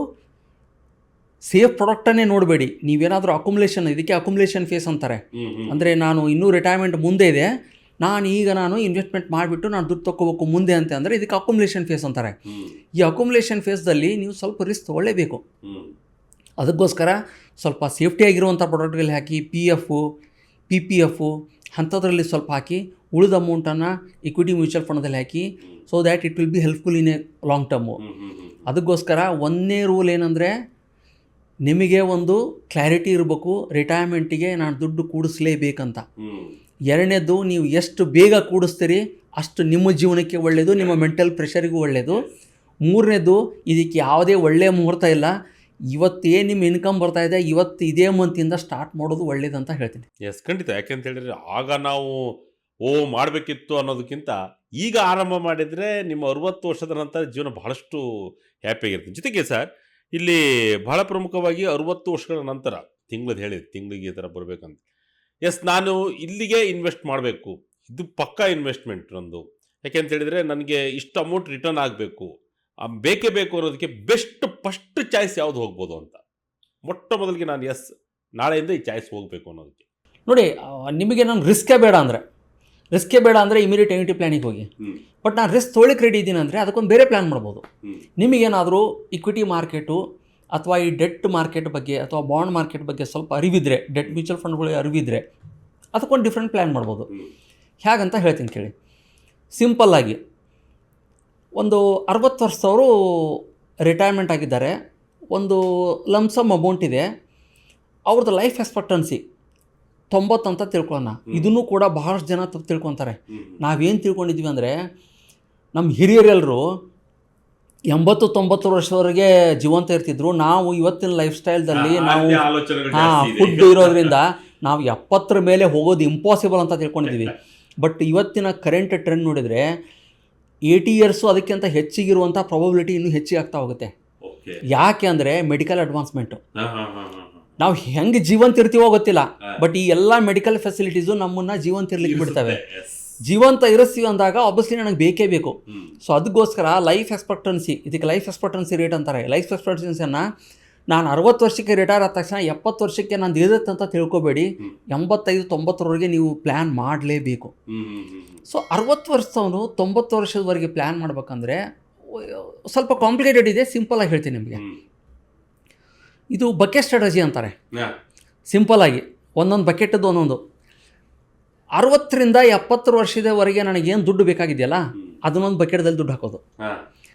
ಸೇಫ್ ಪ್ರಾಡಕ್ಟನ್ನೇ ನೋಡಬೇಡಿ. ನೀವೇನಾದರೂ ಅಕುಮುಲೇಷನ್ ಇದಕ್ಕೆ ಅಕುಮುಲೇಷನ್ ಫೇಸ್ ಅಂತಾರೆ. ಅಂದರೆ ನಾನು ಇನ್ನೂ ರಿಟೈರ್ಮೆಂಟ್ ಮುಂದೆ ಇದೆ. ನಾನು ಈಗ ನಾನು ಇನ್ವೆಸ್ಟ್ಮೆಂಟ್ ಮಾಡಿಬಿಟ್ಟು ನಾನು ದುಡ್ಡು ತೊಗೋಬೇಕು ಮುಂದೆ ಅಂತ ಅಂದರೆ ಇದಕ್ಕೆ ಅಕುಮುಲೇಷನ್ ಫೇಸ್ ಅಂತಾರೆ. ಈ ಅಕುಮುಲೇಷನ್ ಫೇಸ್ದಲ್ಲಿ ನೀವು ಸ್ವಲ್ಪ ರಿಸ್ಕ್ ತೊಗೊಳ್ಳೇಬೇಕು. ಅದಕ್ಕೋಸ್ಕರ ಸ್ವಲ್ಪ ಸೇಫ್ಟಿಯಾಗಿರುವಂಥ ಪ್ರಾಡಕ್ಟ್ಗಳು ಹಾಕಿ P F P P F ಅಂಥದ್ರಲ್ಲಿ ಸ್ವಲ್ಪ ಹಾಕಿ ಉಳಿದ ಅಮೌಂಟನ್ನು ಇಕ್ವಿಟಿ ಮ್ಯೂಚುವಲ್ ಫಂಡದಲ್ಲಿ ಹಾಕಿ so that it will be helpful in a long term ಅದಕ್ಕೋಸ್ಕರ ಒಂದನೇ ರೂಲ್ ಏನಂದರೆ ನಿಮಗೆ ಒಂದು ಕ್ಲಾರಿಟಿ ಇರಬೇಕು ರಿಟೈರ್ಮೆಂಟಿಗೆ ನಾನು ದುಡ್ಡು ಕೂಡಿಸ್ಲೇಬೇಕಂತ. ಎರಡನೇದು ನೀವು ಎಷ್ಟು ಬೇಗ ಕೂಡಿಸ್ತೀರಿ ಅಷ್ಟು ನಿಮ್ಮ ಜೀವನಕ್ಕೆ ಒಳ್ಳೆಯದು ನಿಮ್ಮ ಮೆಂಟಲ್ ಪ್ರೆಷರಿಗೂ ಒಳ್ಳೆಯದು ಮೂರನೇದು ಇದಕ್ಕೆ ಯಾವುದೇ ಒಳ್ಳೆಯ ಮುಹೂರ್ತ ಇಲ್ಲ. ಇವತ್ತೇನು ನಿಮ್ಮ ಇನ್ಕಮ್ ಬರ್ತಾ ಇದೆ, ಇವತ್ತು ಇದೇ ಮಂತಿಂದ ಸ್ಟಾರ್ಟ್ ಮಾಡೋದು ಒಳ್ಳೇದಂತ ಹೇಳ್ತೀನಿ. ಎಸ್ ಖಂಡಿತ. ಯಾಕೆಂತ ಹೇಳಿದ್ರೆ, ಆಗ ನಾವು, ಓ, ಮಾಡಬೇಕಿತ್ತು ಅನ್ನೋದಕ್ಕಿಂತ ಈಗ ಆರಂಭ ಮಾಡಿದರೆ ನಿಮ್ಮ ಅರುವತ್ತು ವರ್ಷದ ನಂತರ ಜೀವನ ಬಹಳಷ್ಟು ಹ್ಯಾಪಿಯಾಗಿರುತ್ತೆ ಜೊತೆಗೆ ಸರ್, ಇಲ್ಲಿ ಬಹಳ ಪ್ರಮುಖವಾಗಿ ಅರುವತ್ತು ವರ್ಷಗಳ ನಂತರ ತಿಂಗಳದ್ದು ಹೇಳಿದೆ ತಿಂಗಳಿಗೆ ಈ ಥರ ಬರಬೇಕಂತ. ಎಸ್ ನಾನು ಇಲ್ಲಿಗೆ ಇನ್ವೆಸ್ಟ್ ಮಾಡಬೇಕು. ಇದು ಪಕ್ಕಾ ಇನ್ವೆಸ್ಟ್ಮೆಂಟ್ ನಂದು. ಯಾಕೆಂತ ಹೇಳಿದರೆ, ನನಗೆ ಇಷ್ಟು ಅಮೌಂಟ್ ರಿಟರ್ನ್ ಆಗಬೇಕು. ಬೇಕೇ ಬೇಕು ಅನ್ನೋದಕ್ಕೆ ಬೆಸ್ಟ್ ಫಸ್ಟ್ ಚಾಯ್ಸ್ ಯಾವುದು ಹೋಗ್ಬೋದು ಅಂತ ಮೊಟ್ಟ ಮೊದಲಿಗೆ ನಾನು ಎಸ್ ನಾಳೆಯಿಂದ ಈ ಚಾಯ್ಸ್ ಹೋಗಬೇಕು ಅನ್ನೋದಕ್ಕೆ ನೋಡಿ ನಿಮಗೆ ನಾನು ರಿಸ್ಕೇ ಬೇಡ ಅಂದರೆ ರಿಸ್ಕೇ ಬೇಡ ಅಂದರೆ ಇಮಿಡಿಯೇಟ್ ಎನಿಟಿ ಪ್ಲ್ಯಾನಿಗೆ ಹೋಗಿ. ಬಟ್ ನಾನು ರಿಸ್ಕ್ ತೊಳಿಕ್ ರೆಡಿ ಇದ್ದೀನಿ ಅಂದರೆ ಅದಕ್ಕೊಂದು ಬೇರೆ ಪ್ಲ್ಯಾನ್ ಮಾಡ್ಬೋದು. ನಿಮಗೇನಾದರೂ ಇಕ್ವಿಟಿ ಮಾರ್ಕೆಟು ಅಥವಾ ಈ ಡೆಟ್ ಮಾರ್ಕೆಟ್ ಬಗ್ಗೆ ಅಥವಾ ಬಾಂಡ್ ಮಾರ್ಕೆಟ್ ಬಗ್ಗೆ ಸ್ವಲ್ಪ ಅರಿವಿದ್ರೆ ಡೆಟ್ ಮ್ಯೂಚುವಲ್ ಫಂಡ್ಗಳಿಗೆ ಅರಿವಿದ್ರೆ ಅದಕ್ಕೊಂದು ಡಿಫ್ರೆಂಟ್ ಪ್ಲ್ಯಾನ್ ಮಾಡ್ಬೋದು. ಹೇಗಂತ ಹೇಳ್ತೀನಿ ಕೇಳಿ ಸಿಂಪಲ್ಲಾಗಿ ಒಂದು ಅರವತ್ತು ವರ್ಷದವರು ರಿಟೈರ್ಮೆಂಟ್ ಆಗಿದ್ದಾರೆ. ಒಂದು ಲಮ್ಸಮ್ ಅಮೌಂಟ್ ಇದೆ. ಅವ್ರದ್ದು ಲೈಫ್ ಎಕ್ಸ್ಪೆಕ್ಟನ್ಸಿ ತೊಂಬತ್ತು ಅಂತ ತಿಳ್ಕೊಳ್ಳೋಣ. ಇದನ್ನು ಕೂಡ ಬಹಳಷ್ಟು ಜನ ತಪ್ಪು ತಿಳ್ಕೊತಾರೆ. ನಾವೇನು ತಿಳ್ಕೊಂಡಿದ್ವಿ ಅಂದರೆ ನಮ್ಮ ಹಿರಿಯರೆಲ್ಲರೂ ಎಂಬತ್ತು ತೊಂಬತ್ತು ವರ್ಷದವರೆಗೆ ಜೀವಂತ ಇರ್ತಿದ್ರು. ನಾವು ಇವತ್ತಿನ ಲೈಫ್ ಸ್ಟೈಲ್ದಲ್ಲಿ ನಾವು ಹಾಂ ಫುಡ್ ಇರೋದ್ರಿಂದ ನಾವು ಎಪ್ಪತ್ತರ ಮೇಲೆ ಹೋಗೋದು ಇಂಪಾಸಿಬಲ್ ಅಂತ ತಿಳ್ಕೊಂಡಿದ್ದೀವಿ ಬಟ್ ಇವತ್ತಿನ ಕರೆಂಟ್ ಟ್ರೆಂಡ್ ನೋಡಿದರೆ ಏಯ್ಟಿ ಇಯರ್ಸು ಅದಕ್ಕಿಂತ ಹೆಚ್ಚಿಗಿರುವಂಥ ಪ್ರಾಬಬಿಲಿಟಿ ಇನ್ನೂ ಹೆಚ್ಚಿಗೆ ಆಗ್ತಾ ಹೋಗುತ್ತೆ. ಯಾಕೆ ಅಂದರೆ ಮೆಡಿಕಲ್ ಅಡ್ವಾನ್ಸ್ಮೆಂಟು ನಾವು ಹೆಂಗೆ ಜೀವಂತ ಇರ್ತೀವೋ ಗೊತ್ತಿಲ್ಲ. ಬಟ್ ಈ ಎಲ್ಲ ಮೆಡಿಕಲ್ ಫೆಸಿಲಿಟೀಸು ನಮ್ಮನ್ನು ಜೀವಂತ ಇರ್ಲಿಕ್ಕೆ ಬಿಡ್ತವೆ. ಜೀವಂತ ಇರಿಸ್ತೀವಿ ಅಂದಾಗ ಆಬ್ವಿಯಸ್ಲಿ ನನಗೆ ಬೇಕೇ ಬೇಕು. ಸೊ ಅದಕ್ಕೋಸ್ಕರ ಲೈಫ್ ಎಕ್ಸ್ಪೆಕ್ಟೆನ್ಸಿ ಇದಕ್ಕೆ ಲೈಫ್ ಎಕ್ಸ್ಪೆಕ್ಟೆನ್ಸಿ ರೇಟ್ ಅಂತಾರೆ. ಲೈಫ್ ಎಕ್ಸ್ಪೆಕ್ಟನ್ಸಿಯನ್ನು ನಾನು ಅರವತ್ತು ವರ್ಷಕ್ಕೆ ರಿಟೈರ್ ಆದ ತಕ್ಷಣ ಎಪ್ಪತ್ತು ವರ್ಷಕ್ಕೆ ನಾನು ಇರುತ್ತೆ ಅಂತ ತಿಳ್ಕೊಬೇಡಿ. ಎಂಬತ್ತೈದು ತೊಂಬತ್ತರವರೆಗೆ ನೀವು ಪ್ಲ್ಯಾನ್ ಮಾಡಲೇಬೇಕು. ಸೊ ಅರವತ್ತು ವರ್ಷದವನು ತೊಂಬತ್ತು ವರ್ಷದವರೆಗೆ ಪ್ಲ್ಯಾನ್ ಮಾಡ್ಬೇಕಂದ್ರೆ ಸ್ವಲ್ಪ ಕಾಂಪ್ಲಿಕೇಟೆಡ್ ಇದೆ ಸಿಂಪಲಾಗಿ ಹೇಳ್ತೀನಿ ನಿಮಗೆ. ಇದು ಬಕೆಟ್ ಸ್ಟ್ರಾಟಜಿ ಅಂತಾರೆ. ಸಿಂಪಲ್ ಆಗಿ. ಒಂದೊಂದು ಬಕೆಟದ್ದು ಒಂದೊಂದು. ಅರವತ್ತರಿಂದ ಎಪ್ಪತ್ತು ವರ್ಷದವರೆಗೆ ನನಗೇನು ದುಡ್ಡು ಬೇಕಾಗಿದೆಯಲ್ಲ ಅದನ್ನೊಂದು ಬಕೆಟ್ದಲ್ಲಿ ದುಡ್ಡು ಹಾಕೋದು.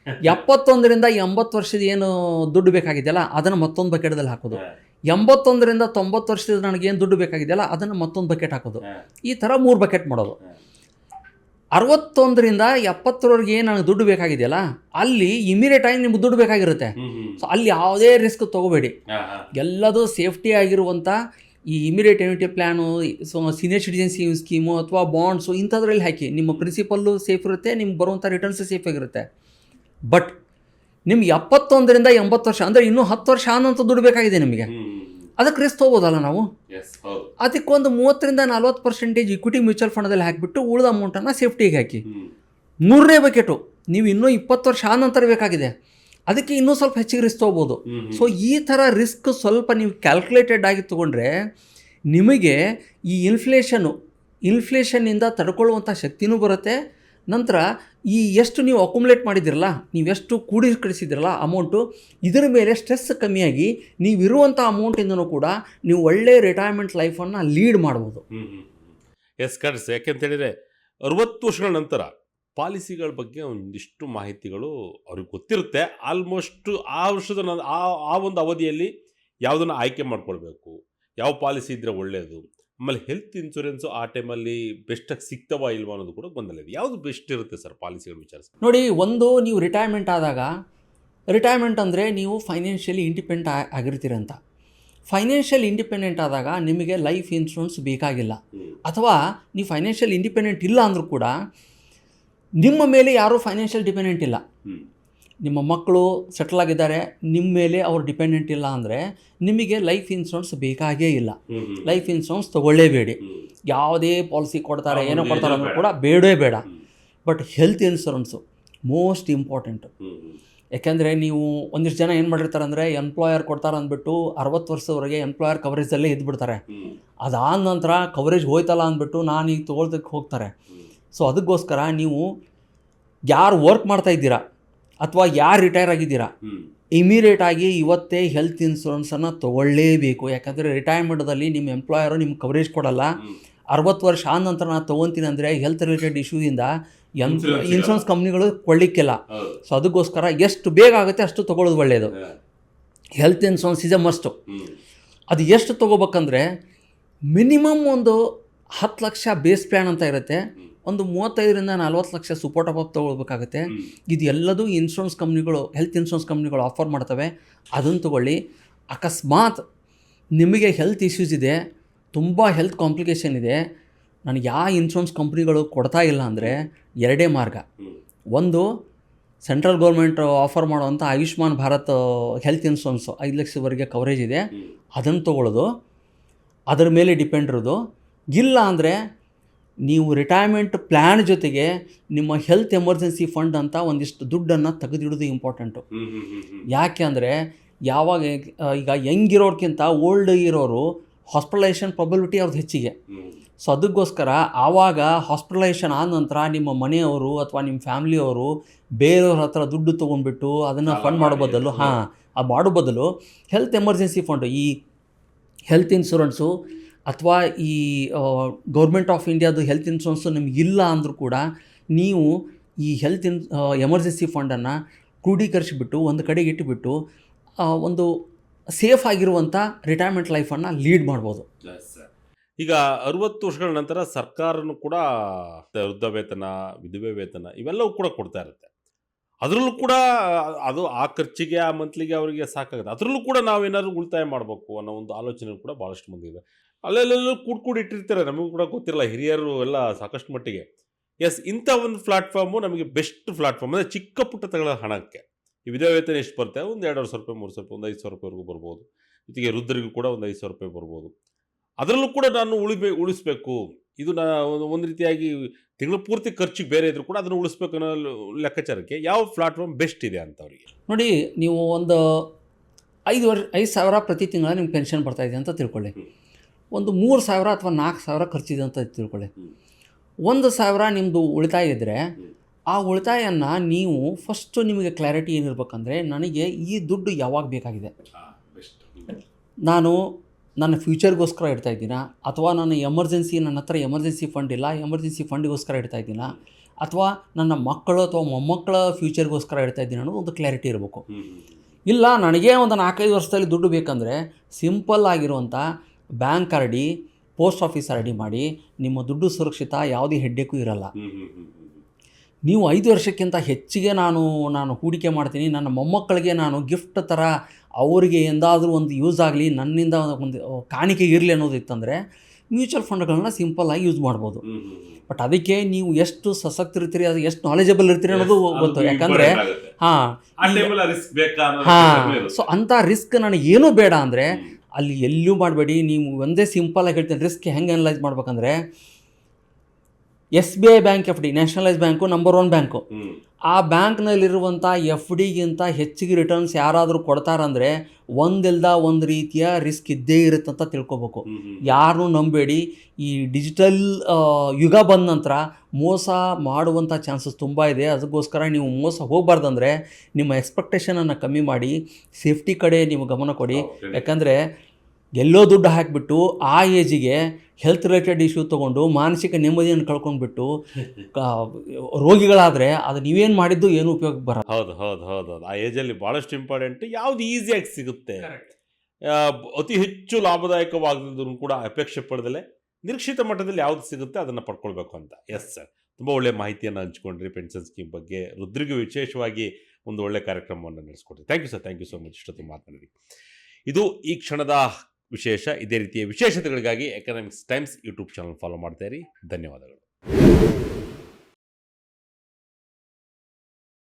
ಎಪ್ಪತ್ತೊಂದರಿಂದ ಎಂಬತ್ತು ವರ್ಷದ ಏನು ದುಡ್ಡು ಬೇಕಾಗಿದೆಯಲ್ಲ ಅದನ್ನು ಮತ್ತೊಂದು ಬಕೆಟ್ದಲ್ಲಿ ಹಾಕೋದು. ಎಂಬತ್ತೊಂದರಿಂದ ತೊಂಬತ್ತು ವರ್ಷದ ನನಗೇನು ದುಡ್ಡು ಬೇಕಾಗಿದೆಯಲ್ಲ ಅದನ್ನು ಮತ್ತೊಂದು ಬಕೆಟ್ ಹಾಕೋದು. ಈ ಥರ ಮೂರು ಬಕೆಟ್ ಮಾಡೋದು. ಅರವತ್ತೊಂದರಿಂದ ಎಪ್ಪತ್ತರವರೆಗೆ ಏನು ನನಗೆ ದುಡ್ಡು ಬೇಕಾಗಿದೆಯಲ್ಲ ಅಲ್ಲಿ ಇಮಿಡಿಯೇಟ್ ಆಗಿ ನಿಮ್ಗೆ ದುಡ್ಡು ಬೇಕಾಗಿರುತ್ತೆ. ಸೊ ಅಲ್ಲಿ ಯಾವುದೇ ರಿಸ್ಕ್ ತೊಗೋಬೇಡಿ. ಎಲ್ಲದೂ ಸೇಫ್ಟಿ ಆಗಿರುವಂಥ ಈ immediate annuity plan so senior citizen scheme ಅಥವಾ ಬಾಂಡ್ಸು ಇಂಥದ್ರಲ್ಲಿ ಹಾಕಿ. ನಿಮ್ಮ ಪ್ರಿನ್ಸಿಪಲ್ಲು ಸೇಫ್ ಇರುತ್ತೆ ನಿಮ್ಗೆ ಬರುವಂಥ ರಿಟರ್ನ್ಸ್ ಸೇಫ್ ಆಗಿರುತ್ತೆ. ಬಟ್ ನಿಮ್ಗೆ ಎಪ್ಪತ್ತೊಂದರಿಂದ ಎಂಬತ್ತು ವರ್ಷ ಅಂದರೆ ಇನ್ನೂ ಹತ್ತು ವರ್ಷ ಆನಂತ ದುಡ್ಡು ಬೇಕಾಗಿದೆ ನಿಮಗೆ. ಅದಕ್ಕೆ ರಿಸ್ಕ್ ತೊಗೋಬೋದಲ್ಲ ನಾವು? ಅದಕ್ಕೊಂದು ಮೂವತ್ತರಿಂದ ನಲ್ವತ್ತು ಪರ್ಸೆಂಟೇಜ್ ಇಕ್ವಿಟಿ ಮ್ಯೂಚುವಲ್ ಫಂಡಲ್ಲಿ ಹಾಕಿಬಿಟ್ಟು ಉಳಿದ ಅಮೌಂಟನ್ನು ಸೇಫ್ಟಿಗೆ ಹಾಕಿ. ಮೂರನೇ ಬಕೆಟು ನೀವು ಇನ್ನೂ ಇಪ್ಪತ್ತು ವರ್ಷ ಆನಂತರ ಬೇಕಾಗಿದೆ. ಅದಕ್ಕೆ ಇನ್ನೂ ಸ್ವಲ್ಪ ಹೆಚ್ಚಿಗೆ ರಿಸ್ಕ್ ತೊಗೋಬೋದು. ಸೊ ಈ ಥರ ರಿಸ್ಕ್ ಸ್ವಲ್ಪ ನೀವು ಕ್ಯಾಲ್ಕುಲೇಟೆಡ್ ಆಗಿ ತೊಗೊಂಡ್ರೆ ನಿಮಗೆ ಈ ಇನ್ಫ್ಲೇಷನ್ನು ಇನ್ಫ್ಲೇಷನ್ನಿಂದ ತಡ್ಕೊಳ್ಳುವಂಥ ಶಕ್ತಿನೂ ಬರುತ್ತೆ. ನಂತರ ಈ ಎಷ್ಟು ನೀವು ಅಕ್ಯುಮುಲೇಟ್ ಮಾಡಿದಿರಲ್ಲ ನೀವೆಷ್ಟು ಕೂಡೀಕರಿಸಿದಿರಲ್ಲ ಅಮೌಂಟು ಇದರ ಮೇಲೆ ಸ್ಟ್ರೆಸ್ ಕಮ್ಮಿಯಾಗಿ ನೀವಿರುವಂಥ ಅಮೌಂಟಿಂದನೂ ಕೂಡ ನೀವು ಒಳ್ಳೆಯ ರಿಟೈರ್ಮೆಂಟ್ ಲೈಫನ್ನು ಲೀಡ್ ಮಾಡ್ಬೋದು. ಎಸ್ ಕರ್ಸ್ ಯಾಕೆಂತೇಳಿದರೆ ಅರವತ್ತು ವರ್ಷಗಳ ನಂತರ ಪಾಲಿಸಿಗಳ ಬಗ್ಗೆ ಒಂದಿಷ್ಟು ಮಾಹಿತಿಗಳು ಅವ್ರಿಗೆ ಗೊತ್ತಿರುತ್ತೆ. ಆಲ್ಮೋಸ್ಟ್ ಆ ವರ್ಷದ ಆ ಆ ಒಂದು ಅವಧಿಯಲ್ಲಿ ಯಾವುದನ್ನು ಆಯ್ಕೆ ಮಾಡ್ಕೊಳ್ಬೇಕು, ಯಾವ ಪಾಲಿಸಿ ಇದ್ರೆ ಒಳ್ಳೆಯದು ಆಮೇಲೆ ಹೆಲ್ತ್ ಇನ್ಶೂರೆನ್ಸು ಆ ಟೈಮಲ್ಲಿ ಬೆಸ್ಟಾಗಿ ಸಿಗ್ತವಾ ಇಲ್ವಾ ಅನ್ನೋದು ಕೂಡ ಗೊಂದಲ ಇದೆ. ಯಾವುದು ಬೆಸ್ಟ್ ಇರುತ್ತೆ ಸರ್ ಪಾಲಿಸಿಗಳ ವಿಚಾರ ನೋಡಿ ಒಂದು ನೀವು ರಿಟೈರ್ಮೆಂಟ್ ಆದಾಗ ರಿಟೈರ್ಮೆಂಟ್ ಅಂದರೆ ನೀವು ಫೈನಾನ್ಷಿಯಲಿ ಇಂಡಿಪೆಂಡೆಂಟ್ ಆಗಿರ್ತೀರಂತ. ಫೈನಾನ್ಷಿಯಲ್ ಇಂಡಿಪೆಂಡೆಂಟ್ ಆದಾಗ ನಿಮಗೆ ಲೈಫ್ ಇನ್ಶೂರೆನ್ಸ್ ಬೇಕಾಗಿಲ್ಲ. ಅಥವಾ ನೀವು ಫೈನಾನ್ಷಿಯಲ್ ಇಂಡಿಪೆಂಡೆಂಟ್ ಇಲ್ಲ ಅಂದರೂ ಕೂಡ ನಿಮ್ಮ ಮೇಲೆ ಯಾರೂ ಫೈನಾನ್ಷಿಯಲ್ ಡಿಪೆಂಡೆಂಟ್ ಇಲ್ಲ. ನಿಮ್ಮ ಮಕ್ಕಳು ಸೆಟಲ್ ಆಗಿದ್ದಾರೆ ನಿಮ್ಮ ಮೇಲೆ ಅವ್ರು ಡಿಪೆಂಡೆಂಟ್ ಇಲ್ಲ ಅಂದರೆ ನಿಮಗೆ ಲೈಫ್ ಇನ್ಶೂರೆನ್ಸ್ ಬೇಕಾಗೇ ಇಲ್ಲ. ಲೈಫ್ ಇನ್ಶೂರೆನ್ಸ್ ತೊಗೊಳ್ಳೇಬೇಡಿ. ಯಾವುದೇ ಪಾಲಿಸಿ ಕೊಡ್ತಾರೆ ಏನೋ ಕೊಡ್ತಾರೆ ಅಂದರೂ ಕೂಡ ಬೇಡೇ. ಬೇಡ but health insurance most important ಯಾಕೆಂದರೆ ನೀವು ಒಂದಿಷ್ಟು ಜನ ಏನು ಮಾಡಿರ್ತಾರೆ ಅಂದರೆ ಎಂಪ್ಲಾಯರ್ ಕೊಡ್ತಾರೆ ಅಂದ್ಬಿಟ್ಟು ಅರವತ್ತು ವರ್ಷದವರೆಗೆ ಎಂಪ್ಲಾಯರ್ ಕವರೇಜಲ್ಲೇ ಇದ್ಬಿಡ್ತಾರೆ. ಅದಾದ ನಂತರ ಕವರೇಜ್ ಹೋಯ್ತಲ್ಲ ಅಂದ್ಬಿಟ್ಟು ನಾನು ಈಗ ತೊಗೊಳ್ದಕ್ಕೆ ಹೋಗ್ತಾರೆ. ಸೊ ಅದಕ್ಕೋಸ್ಕರ ನೀವು ಯಾರು ವರ್ಕ್ ಮಾಡ್ತಾ ಇದ್ದೀರಾ ಅಥವಾ ಯಾರು ರಿಟೈರ್ ಆಗಿದ್ದೀರಾ? ಇಮಿಡಿಯೇಟ್ ಆಗಿ ಇವತ್ತೇ ಹೆಲ್ತ್ ಇನ್ಶೂರೆನ್ಸನ್ನು ತೊಗೊಳ್ಳೇಬೇಕು. ಯಾಕಂದರೆ ರಿಟೈರ್ಮೆಂಟ್ದಲ್ಲಿ ನಿಮ್ಮ ಎಂಪ್ಲಾಯರು ನಿಮ್ಗೆ ಕವರೇಜ್ ಕೊಡಲ್ಲ. ಅರವತ್ತು ವರ್ಷ ಆದ ನಂತರ ನಾನು ತೊಗೊತೀನಿ ಅಂದರೆ ಹೆಲ್ತ್ ರಿಲೇಟೆಡ್ ಇಶ್ಯೂಯಿಂದ ಎನ್ ಇನ್ಸೂರೆನ್ಸ್ ಇನ್ಶೂರೆನ್ಸ್ ಕಂಪ್ನಿಗಳು ಕೊಡಲಿಕ್ಕಿಲ್ಲ. ಸೊ ಅದಕ್ಕೋಸ್ಕರ ಎಷ್ಟು ಬೇಗ ಆಗುತ್ತೆ ಅಷ್ಟು ತೊಗೊಳ್ಳೋದು ಒಳ್ಳೆಯದು health insurance is a must ಅದು ಎಷ್ಟು ತೊಗೋಬೇಕಂದ್ರೆ ಮಿನಿಮಮ್ ಒಂದು ಹತ್ತು ಲಕ್ಷ ಬೇಸ್ ಪ್ಲ್ಯಾನ್ ಅಂತ ಇರುತ್ತೆ. ಒಂದು ಮೂವತ್ತೈದರಿಂದ ನಲ್ವತ್ತು ಲಕ್ಷ ಸಪೋರ್ಟ್ ಅಪ್ ತೊಗೊಳ್ಬೇಕಾಗುತ್ತೆ. ಇದು ಎಲ್ಲದೂ ಇನ್ಶೂರೆನ್ಸ್ ಕಂಪ್ನಿಗಳು ಹೆಲ್ತ್ ಇನ್ಶೂರೆನ್ಸ್ ಕಂಪ್ನಿಗಳು ಆಫರ್ ಮಾಡ್ತವೆ. ಅದನ್ನು ತೊಗೊಳ್ಳಿ. ಅಕಸ್ಮಾತ್ ನಿಮಗೆ ಹೆಲ್ತ್ ಇಶ್ಯೂಸ್ ಇದೆ ತುಂಬ ಹೆಲ್ತ್ ಕಾಂಪ್ಲಿಕೇಶನ್ ಇದೆ ನನಗೆ ಯಾವ ಇನ್ಶೂರೆನ್ಸ್ ಕಂಪ್ನಿಗಳು ಕೊಡ್ತಾ ಇಲ್ಲ ಅಂದರೆ ಎರಡೇ ಮಾರ್ಗ. ಒಂದು ಸೆಂಟ್ರಲ್ ಗೌರ್ಮೆಂಟ್ ಆಫರ್ ಮಾಡುವಂಥ ಆಯುಷ್ಮಾನ್ ಭಾರತ್ ಹೆಲ್ತ್ ಇನ್ಶೂರೆನ್ಸು ಐದು ಲಕ್ಷದವರೆಗೆ ಕವರೇಜ್ ಇದೆ. ಅದನ್ನು ತೊಗೊಳ್ಳೋದು. ಅದರ ಮೇಲೆ ಡಿಪೆಂಡ್ ಇರೋದು. ಇಲ್ಲ ಅಂದರೆ ನೀವು ರಿಟೈರ್ಮೆಂಟ್ ಪ್ಲ್ಯಾನ್ ಜೊತೆಗೆ ನಿಮ್ಮ ಹೆಲ್ತ್ ಎಮರ್ಜೆನ್ಸಿ ಫಂಡ್ ಅಂತ ಒಂದಿಷ್ಟು ದುಡ್ಡನ್ನು ತೆಗೆದಿಡೋದು ಇಂಪಾರ್ಟೆಂಟು ಯಾಕೆ ಅಂದರೆ ಯಾವಾಗ ಈಗ ಯಂಗ್ ಇರೋರ್ಕಿಂತ ಓಲ್ಡ್ ಇರೋರು ಹಾಸ್ಪಿಟಲೈಸೇಷನ್ ಪ್ರಾಬಿಲಿಟಿ ಅವ್ರದ್ದು ಹೆಚ್ಚಿಗೆ. ಸೊ ಅದಕ್ಕೋಸ್ಕರ ಆವಾಗ ಹಾಸ್ಪಿಟಲೈಸೇಷನ್ ಆದ ನಂತರ ನಿಮ್ಮ ಮನೆಯವರು ಅಥವಾ ನಿಮ್ಮ ಫ್ಯಾಮ್ಲಿಯವರು ಬೇರೆಯವ್ರ ಹತ್ರ ದುಡ್ಡು ತೊಗೊಂಡ್ಬಿಟ್ಟು ಅದನ್ನು ಫಂಡ್ ಮಾಡೋ ಮಾಡಿ, ಬದಲು ಹಾಂ ಅದು ಮಾಡೋ ಬದಲು ಹೆಲ್ತ್ ಎಮರ್ಜೆನ್ಸಿ ಫಂಡು ಈ ಹೆಲ್ತ್ ಇನ್ಶೂರೆನ್ಸು ಅಥವಾ ಈ ಗೌರ್ಮೆಂಟ್ ಆಫ್ ಇಂಡಿಯಾದು ಹೆಲ್ತ್ ಇನ್ಶೂರೆನ್ಸು ನಿಮ್ಗೆ ಇಲ್ಲ ಅಂದರೂ ಕೂಡ ನೀವು ಈ ಹೆಲ್ತ್ ಇನ್ ಎಮರ್ಜೆನ್ಸಿ ಫಂಡನ್ನು ಕ್ರೋಢೀಕರಿಸಿಬಿಟ್ಟು ಒಂದು ಕಡೆಗೆ ಇಟ್ಟುಬಿಟ್ಟು ಒಂದು ಸೇಫ್ ಆಗಿರುವಂಥ ರಿಟೈರ್ಮೆಂಟ್ ಲೈಫನ್ನು ಲೀಡ್ ಮಾಡ್ಬೋದು. ಈಗ ಅರುವತ್ತು ವರ್ಷಗಳ ನಂತರ ಸರ್ಕಾರನು ಕೂಡ ವೃದ್ಧ ವೇತನ ವಿಧವೆ ವೇತನ ಇವೆಲ್ಲವೂ ಕೂಡ ಕೊಡ್ತಾ ಇರುತ್ತೆ. ಅದರಲ್ಲೂ ಕೂಡ, ಅದು ಆ ಖರ್ಚಿಗೆ, ಆ ಮಂತ್ಲಿಗೆ ಅವರಿಗೆ ಸಾಕಾಗುತ್ತೆ. ಅದರಲ್ಲೂ ಕೂಡ ನಾವೇನಾದ್ರು ಉಳಿತಾಯ ಮಾಡಬೇಕು ಅನ್ನೋ ಒಂದು ಆಲೋಚನೆ ಕೂಡ ಭಾಳಷ್ಟು ಮಂದಿ ಇದೆ. ಅಲ್ಲೆಲ್ಲೆಲ್ಲೂ ಕೂಡ್ ಕೂಡಿ ಇಟ್ಟಿರ್ತಾರೆ. ನಮಗೂ ಕೂಡ ಗೊತ್ತಿರಲ್ಲ ಹಿರಿಯರು ಎಲ್ಲ ಸಾಕಷ್ಟು ಮಟ್ಟಿಗೆ. ಎಸ್ ಇಂಥ ಒಂದು ಪ್ಲಾಟ್ಫಾರ್ಮು ನಮಗೆ ಬೆಸ್ಟ್ ಪ್ಲಾಟ್ಫಾರ್ಮ್ ಅಂದರೆ ಚಿಕ್ಕ ಪುಟ್ಟ ತಗೊಳ್ಳೋ ಹಣಕ್ಕೆ. ಈ ವೇತನ ಎಷ್ಟು ಬರುತ್ತೆ? ಒಂದು ಎರಡುವರೆ ಸಾವಿರ ರೂಪಾಯಿ ಮೂರು ಸಾವಿರ ರೂಪಾಯಿ ಒಂದು ಐದು ಸಾವಿರ ರೂಪಾಯಿವರೆಗೂ ಬರ್ಬೋದು. ಜೊತೆಗೆ ವೃದ್ಧರಿಗೂ ಕೂಡ ಒಂದು ಐದು ಸಾವಿರ ರೂಪಾಯಿ ಬರ್ಬೋದು. ಅದರಲ್ಲೂ ಕೂಡ ನಾನು ಉಳಿಬೇ ಉಳಿಸ್ಬೇಕು. ಇದು ನಾ ಒಂದು ರೀತಿಯಾಗಿ ತಿಂಗಳು ಪೂರ್ತಿ ಖರ್ಚಿಗೆ ಬೇರೆ ಇದ್ರೂ ಕೂಡ ಅದನ್ನು ಉಳಿಸ್ಬೇಕು ಅನ್ನೋ ಲೆಕ್ಕಾಚಾರಕ್ಕೆ ಯಾವ ಪ್ಲಾಟ್ಫಾರ್ಮ್ ಬೆಸ್ಟ್ ಇದೆ ಅಂತ ಅವರಿಗೆ? ನೋಡಿ ನೀವು ಒಂದು ಐದು ವರ್ಷ ಐದು ಸಾವಿರ ಪ್ರತಿ ತಿಂಗಳ ನಿಮ್ಗೆ ಪೆನ್ಷನ್ ಬರ್ತಾಯಿದೆ ಇದೆ ಅಂತ ತಿಳ್ಕೊಳ್ಳಿ. ಒಂದು ಮೂರು ಸಾವಿರ ಅಥವಾ ನಾಲ್ಕು ಸಾವಿರ ಖರ್ಚಿದೆ ಅಂತ ತಿಳ್ಕೊಳ್ಳಿ. ಒಂದು ಸಾವಿರ ನಿಮ್ಮದು ಉಳಿತಾಯ ಇದ್ದರೆ ಆ ಉಳಿತಾಯನ ನೀವು ಫಸ್ಟು ನಿಮಗೆ ಕ್ಲಾರಿಟಿ ಏನಿರ್ಬೇಕಂದ್ರೆ ನನಗೆ ಈ ದುಡ್ಡು ಯಾವಾಗ ಬೇಕಾಗಿದೆ? ನಾನು ನನ್ನ ಫ್ಯೂಚರ್ಗೋಸ್ಕರ ಇಡ್ತಾ ಇದ್ದೀನ? ಅಥವಾ ನನ್ನ ಎಮರ್ಜೆನ್ಸಿ ನನ್ನ ಹತ್ರ ಎಮರ್ಜೆನ್ಸಿ ಫಂಡ್ ಇಲ್ಲ ಎಮರ್ಜೆನ್ಸಿ ಫಂಡಿಗೋಸ್ಕರ ಇಡ್ತಾ ಇದ್ದೀನ? ಅಥವಾ ನನ್ನ ಮಕ್ಕಳು ಅಥವಾ ಮೊಮ್ಮಕ್ಕಳ ಫ್ಯೂಚರ್ಗೋಸ್ಕರ ಇಡ್ತಾ ಇದ್ದೀನಿ ಅನ್ನೋದು ಒಂದು ಕ್ಲಾರಿಟಿ ಇರಬೇಕು. ಇಲ್ಲ ನನಗೆ ಒಂದು ನಾಲ್ಕೈದು ವರ್ಷದಲ್ಲಿ ದುಡ್ಡು ಬೇಕಂದರೆ ಸಿಂಪಲ್ ಆಗಿರುವಂಥ bank R D post office R D ಮಾಡಿ ನಿಮ್ಮ ದುಡ್ಡು ಸುರಕ್ಷಿತ ಯಾವುದೇ ಹೆಡ್ಡೆಕ್ಕೂ ಇರಲ್ಲ. ನೀವು ಐದು ವರ್ಷಕ್ಕಿಂತ ಹೆಚ್ಚಿಗೆ ನಾನು ನಾನು ಹೂಡಿಕೆ ಮಾಡ್ತೀನಿ ನನ್ನ ಮೊಮ್ಮಕ್ಕಳಿಗೆ ನಾನು ಗಿಫ್ಟ್ ಥರ ಅವರಿಗೆ ಎಂದಾದರೂ ಒಂದು ಯೂಸ್ ಆಗಲಿ ನನ್ನಿಂದ ಒಂದು ಕಾಣಿಕೆ ಇರಲಿ ಅನ್ನೋದಿತ್ತಂದರೆ ಮ್ಯೂಚುವಲ್ ಫಂಡ್ಗಳನ್ನ ಸಿಂಪಲ್ಲಾಗಿ ಯೂಸ್ ಮಾಡ್ಬೋದು. ಬಟ್ ಅದಕ್ಕೆ ನೀವು ಎಷ್ಟು ಸಶಕ್ತರಿರ್ತೀರಿ ಅದು ಎಷ್ಟು ನಾಲೆಜಬಲ್ ಇರ್ತೀರಿ ಅನ್ನೋದು ಗೊತ್ತು. ಯಾಕಂದರೆ ಹಾಂ ಹಾಂ ಸೊ ಅಂಥ ರಿಸ್ಕ್ ನನಗೆ ಏನೂ ಬೇಡ ಅಂದರೆ ಅಲ್ಲಿ ಎಲ್ಲೂ ಮಾಡಬೇಡಿ ನೀವು ಒಂದೇ ಸಿಂಪಲಾಗಿ ಹೇಳ್ತೀನಿ ರಿಸ್ಕ್ ಹೆಂಗೆ ಅನಲೈಸ್ ಮಾಡ್ಬೇಕಂದ್ರೆ S B I bank F D nationalise bank number one bank ಆ ಬ್ಯಾಂಕ್ನಲ್ಲಿರುವಂಥ ಎಫ್ ಡಿಗಿಂತ ಹೆಚ್ಚಿಗೆ ರಿಟರ್ನ್ಸ್ ಯಾರಾದರೂ ಕೊಡ್ತಾರಂದರೆ ಒಂದಿಲ್ದ ಒಂದು ರೀತಿಯ ರಿಸ್ಕ್ ಇದ್ದೇ ಇರುತ್ತೆ ಇರುತ್ತಂತ ತಿಳ್ಕೊಬೇಕು. ಯಾರನ್ನು ನಂಬೇಡಿ. ಈ ಡಿಜಿಟಲ್ ಯುಗ ಬಂದ ನಂತರ ಮೋಸ ಮಾಡುವಂಥ ಚಾನ್ಸಸ್ ತುಂಬ ಇದೆ. ಅದಕ್ಕೋಸ್ಕರ ನೀವು ಮೋಸ ಹೋಗಬಾರ್ದಂದ್ರೆ ನಿಮ್ಮ ಎಕ್ಸ್ಪೆಕ್ಟೇಷನನ್ನು ಕಮ್ಮಿ ಮಾಡಿ ಸೇಫ್ಟಿ ಕಡೆ ನೀವು ಗಮನ ಕೊಡಿ. ಯಾಕಂದರೆ ಎಲ್ಲೋ ದುಡ್ಡು ಹಾಕಿಬಿಟ್ಟು ಆ ಏಜಿಗೆ ಹೆಲ್ತ್ ರಿಲೇಟೆಡ್ ಇಶ್ಯೂ ತೊಗೊಂಡು ಮಾನಸಿಕ ನೆಮ್ಮದಿಯನ್ನು ಕಳ್ಕೊಂಡ್ಬಿಟ್ಟು ಕ- ರೋಗಿಗಳಾದರೆ ಅದು ನೀವೇನು ಮಾಡಿದ್ದು ಏನು ಉಪಯೋಗ ಬರಲ್ಲ. ಹೌದು ಹೌದು ಹೌದು ಹೌದು. ಆ ಏಜಲ್ಲಿ ಭಾಳಷ್ಟು ಇಂಪಾರ್ಟೆಂಟ್ ಯಾವುದು ಈಸಿಯಾಗಿ ಸಿಗುತ್ತೆ. ಅತಿ ಹೆಚ್ಚು ಲಾಭದಾಯಕವಾಗದಿದ್ರು ಕೂಡ ಅಪೇಕ್ಷೆ ಪಡೆದಲೆ ನಿರೀಕ್ಷಿತ ಮಟ್ಟದಲ್ಲಿ ಯಾವ್ದು ಸಿಗುತ್ತೆ ಅದನ್ನು ಪಡ್ಕೊಳ್ಬೇಕು ಅಂತ. ಎಸ್ ಸರ್ ತುಂಬ ಒಳ್ಳೆಯ ಮಾಹಿತಿಯನ್ನು ಹಂಚ್ಕೊಂಡ್ರಿ ಪೆನ್ಷನ್ ಸ್ಕೀಮ್ ಬಗ್ಗೆ. ರುದ್ರಿಗೆ ವಿಶೇಷವಾಗಿ ಒಂದು ಒಳ್ಳೆಯ ಕಾರ್ಯಕ್ರಮವನ್ನು ನಡೆಸ್ಕೊಡ್ರಿ thank you sir thank you so much ಇಷ್ಟೊತ್ತು ಮಾತನಾಡಿ. ಇದು ಈ ಕ್ಷಣದ ವಿಶೇಷ ಇದೇ ರೀತಿಯ ವಿಶೇಷತೆಗಳಿಗಾಗಿ Economics Times YouTube channel follow ಮಾಡ್ತಾ ಇರಿ. ಧನ್ಯವಾದಗಳು.